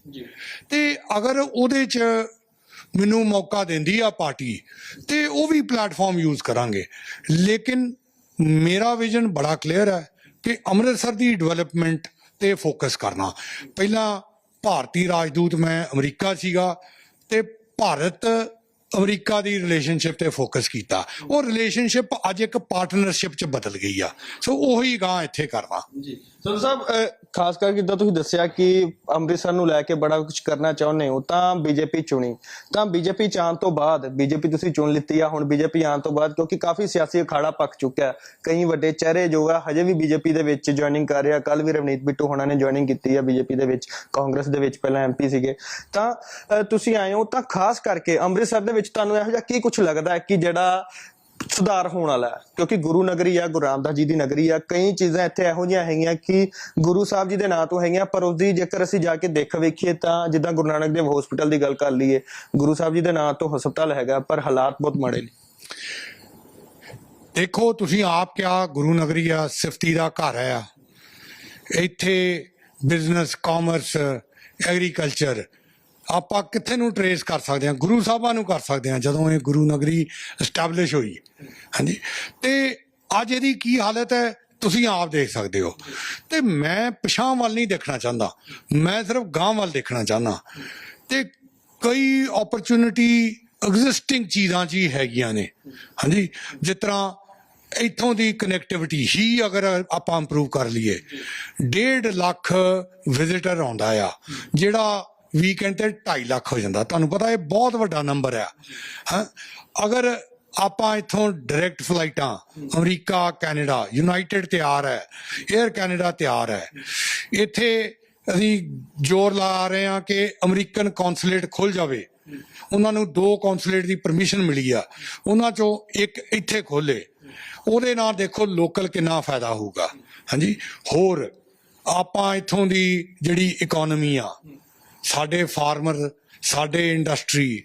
ਤੇ ਅਗਰ ਉਹਦੇ 'ਚ ਮੈਨੂੰ ਮੌਕਾ ਦਿੰਦੀ ਆ ਪਾਰਟੀ ਤੇ ਉਹ ਵੀ ਪਲੇਟਫਾਰਮ ਯੂਜ਼ ਕਰਾਂਗੇ। ਲੇਕਿਨ ਮੇਰਾ ਵਿਜ਼ਨ ਬੜਾ ਕਲੀਅਰ ਹੈ ਕਿ ਅੰਮ੍ਰਿਤਸਰ ਦੀ ਡਿਵੈਲਪਮੈਂਟ ਤੇ ਫੋਕਸ ਕਰਨਾ। ਪਹਿਲਾਂ ਭਾਰਤੀ ਰਾਜਦੂਤ ਮੈਂ ਅਮਰੀਕਾ ਸੀਗਾ ਤੇ ਭਾਰਤ ਅਮਰੀਕਾ ਦੀ ਰਿਲੇਸ਼ਨਸ਼ਿਪ ਤੇ ਫੋਕਸ ਕੀਤਾ। ਉਹ ਰਿਲੇਸ਼ਨਸ਼ਿਪ ਅੱਜ ਇੱਕ ਪਾਰਟਨਰਸ਼ਿਪ 'ਚ ਬਦਲ ਗਈ ਆ। ਸੋ ਉਹੀ ਗਾਂ ਇੱਥੇ ਕਰਨਾ ਜੀ। ਸੰਧੂ ਸਾਹਿਬ ਖਾਸ ਕਰਕੇ ਜਿੱਦਾਂ ਤੁਸੀਂ ਦੱਸਿਆ ਕਿ ਅੰਮ੍ਰਿਤਸਰ ਨੂੰ ਲੈ ਕੇ ਬੜਾ ਕੁਝ ਕਰਨਾ ਚਾਹੁੰਦੇ ਹੋ, ਤਾਂ ਬੀਜੇਪੀ ਚੁਣੀ। ਤਾਂ ਬੀਜੇਪੀ ਚਾਣ ਤੋਂ ਬਾਅਦ, ਬੀਜੇਪੀ ਤੁਸੀਂ ਚੁਣ ਲਿੱਤੀ ਆ, ਹੁਣ ਬੀਜੇਪੀ ਆਉਣ ਤੋਂ ਬਾਅਦ ਕਿਉਂਕਿ ਕਾਫੀ ਸਿਆਸੀ ਅਖਾੜਾ ਪੱਕ ਚੁੱਕਾ ਕਈ ਵੱਡੇ ਚਿਹਰੇ ਜੋ ਆ, ਹਜੇ ਵੀ ਬੀਜੇਪੀ ਦੇ ਵਿੱਚ ਜੁਆਇਨਿੰਗ ਕਰ ਰਿਹਾ ਕੱਲ ਵੀ ਰਵਨੀਤ ਬਿੱਟੂ ਹੋਣਾ ਨੇ ਜੁਆਇਨਿੰਗ ਕੀਤੀ ਆ ਬੀਜੇਪੀ ਦੇ ਵਿੱਚ, ਕਾਂਗਰਸ ਦੇ ਵਿੱਚ ਪਹਿਲਾਂ ਐਮਪੀ ਸੀਗੇ। ਤਾਂ ਤੁਸੀਂ ਆਏ ਹੋ, ਤਾਂ ਖਾਸ ਕਰਕੇ ਅੰਮ੍ਰਿਤਸਰ ਦੇ ਵਿੱਚ ਤੁਹਾਨੂੰ ਇਹੋ ਜਿਹਾ ਕੀ ਕੁਝ ਲੱਗਦਾ ਹੈ ਕਿ ਜਿਹੜਾ ਸੁਧਾਰ ਹੋਣ ਵਾਲਾ ਹੈ? ਕਿਉਂਕਿ ਗੁਰੂ ਨਗਰੀ ਆ, ਗੁਰੂ ਰਾਮਦਾਸ ਜੀ ਦੀ ਨਗਰੀ ਆ, ਕਈ ਚੀਜ਼ਾਂ ਇੱਥੇ ਇਹੋ ਜਿਹੀਆਂ ਹੈਗੀਆਂ ਕਿ ਗੁਰੂ ਸਾਹਿਬ ਜੀ ਦੇ ਨਾਂ ਤੋਂ ਹੈਗੀਆਂ, ਪਰ ਉਸਦੀ ਜੇਕਰ ਅਸੀਂ ਜਾ ਕੇ ਦੇਖ ਵੇਖੀਏ ਤਾਂ ਜਿੱਦਾਂ ਗੁਰੂ ਨਾਨਕ ਦੇਵ ਹਸਪੀਟਲ ਦੀ ਗੱਲ ਕਰ ਲਈਏ, ਗੁਰੂ ਸਾਹਿਬ ਜੀ ਦੇ ਨਾਂ ਤੋਂ ਹਸਪਤਾਲ ਹੈਗਾ, ਪਰ ਹਾਲਾਤ ਬਹੁਤ ਮਾੜੇ ਨੇ। ਦੇਖੋ, ਤੁਸੀਂ ਆਪ ਕਿਆ ਗੁਰੂ ਨਗਰੀ ਆ, ਸਿਫਤੀ ਦਾ ਘਰ ਆ। ਇੱਥੇ ਬਿਜ਼ਨਸ ਕਾਮਰਸ ਐਗਰੀਕਲਚਰ ਆਪਾਂ ਕਿੱਥੇ ਨੂੰ ਟਰੇਸ ਕਰ ਸਕਦੇ ਹਾਂ? ਗੁਰੂ ਸਾਹਿਬਾਂ ਨੂੰ ਕਰ ਸਕਦੇ ਹਾਂ, ਜਦੋਂ ਇਹ ਗੁਰੂ ਨਗਰੀ ਐਸਟੈਬਲਿਸ਼ ਹੋਈ ਹਾਂਜੀ? ਤੇ ਅੱਜ ਇਹਦੀ ਕੀ ਹਾਲਤ ਹੈ? ਤੁਸੀਂ ਆਪ ਦੇਖ ਸਕਦੇ ਹੋ। ਤੇ ਮੈਂ ਪਿਛਾਂ ਵੱਲ ਨਹੀਂ ਦੇਖਣਾ ਚਾਹੁੰਦਾ। ਮੈਂ ਸਿਰਫ ਗਾਂ ਵੱਲ ਦੇਖਣਾ ਚਾਹੁੰਦਾ। ਤੇ ਕਈ ਓਪਰਚੁਨਿਟੀ ਐਗਜ਼ਿਸਟਿੰਗ ਚੀਜ਼ਾਂ 'ਚ ਹੀ ਹੈਗੀਆਂ ਨੇ। ਹਾਂਜੀ? ਜਿਸ ਤਰ੍ਹਾਂ ਇੱਥੋਂ ਦੀ ਕਨੈਕਟੀਵਿਟੀ ਹੀ ਅਗਰ ਆਪਾਂ ਇੰਪਰੂਵ ਕਰ ਲਈਏ 1.5 ਲੱਖ ਵਿਜ਼ਿਟਰ ਆਉਂਦਾ ਆ, ਜਿਹੜਾ ਵੀਕਐਂਡ ਤੇ 2.5 ਲੱਖ ਹੋ ਜਾਂਦਾ। ਤੁਹਾਨੂੰ ਪਤਾ ਇਹ ਬਹੁਤ ਵੱਡਾ ਨੰਬਰ ਆ। ਹਾਂ? ਅਗਰ ਆਪਾਂ ਇੱਥੋਂ ਡਾਇਰੈਕਟ ਫਲਾਈਟਾਂ ਅਮਰੀਕਾ, ਕੈਨੇਡਾ ਯੂਨਾਈਟਿਡ ਤਿਆਰ ਹੈ 에ਅਰ ਕੈਨੇਡਾ ਤਿਆਰ ਹੈ। ਇੱਥੇ ਅਸੀਂ ਜ਼ੋਰ ਲਾ ਰਹੇ ਹਾਂ ਕਿ ਅਮਰੀਕਨ ਕੌਂਸੂਲੇਟ ਖੁੱਲ ਜਾਵੇ। ਉਹਨਾਂ ਨੂੰ ਦੋ ਕੌਂਸੂਲੇਟ ਦੀ ਪਰਮਿਸ਼ਨ ਮਿਲੀ ਆ। ਉਹਨਾਂ ਚੋਂ ਇੱਕ ਇੱਥੇ ਖੋਲੇ ਉਹਦੇ ਨਾਲ ਦੇਖੋ ਲੋਕਲ ਕਿੰਨਾ ਫਾਇਦਾ ਹੋਊਗਾ। ਹਾਂਜੀ? ਹੋਰ, ਆਪਾਂ ਇੱਥੋਂ ਦੀ ਜਿਹੜੀ ਇਕਨੋਮੀ ਆ ਸਾਡੇ ਫਾਰਮਰ ਸਾਡੇ ਇੰਡਸਟਰੀ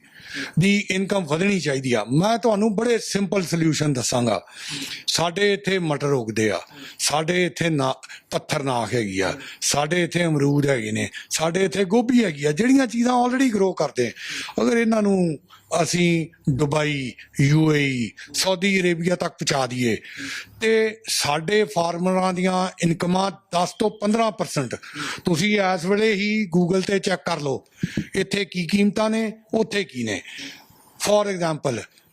ਦੀ ਇਨਕਮ ਵਧਣੀ ਚਾਹੀਦੀ ਆ। ਮੈਂ ਤੁਹਾਨੂੰ ਬੜੇ ਸਿੰਪਲ ਸੋਲੂਸ਼ਨ ਦੱਸਾਂਗਾ। ਸਾਡੇ ਇੱਥੇ ਮਟਰ ਉਗਦੇ ਆ। ਸਾਡੇ ਇੱਥੇ ਨਾ ਪੱਥਰ ਨਾਖ ਹੈਗੀ ਆ। ਸਾਡੇ ਇੱਥੇ ਅਮਰੂਦ ਹੈਗੇ ਨੇ। ਸਾਡੇ ਇੱਥੇ ਗੋਭੀ ਹੈਗੀ ਆ। ਜਿਹੜੀਆਂ ਚੀਜ਼ਾਂ ਆਲਰੇਡੀ ਗਰੋ ਕਰਦੇ ਅਗਰ ਇਹਨਾਂ ਨੂੰ ਅਸੀਂ ਦੁਬਈ ਯੂਏਈ ਸਾਊਦੀ ਅਰੇਬੀਆ ਤੱਕ ਪਹੁੰਚਾ ਦਈਏ। ਤੇ ਸਾਡੇ ਫਾਰਮਰਾਂ ਦੀਆਂ ਇਨਕਮਾਂ 10 ਤੋਂ 15% ਤੁਸੀਂ ਇਸ ਵੇਲੇ ਹੀ ਗੂਗਲ ਤੇ ਚੈੱਕ ਕਰ ਲਓ। ਇੱਥੇ ਕੀ ਕੀਮਤਾਂ ਨੇ, ਉੱਥੇ ਕੀ ਨੇ। For example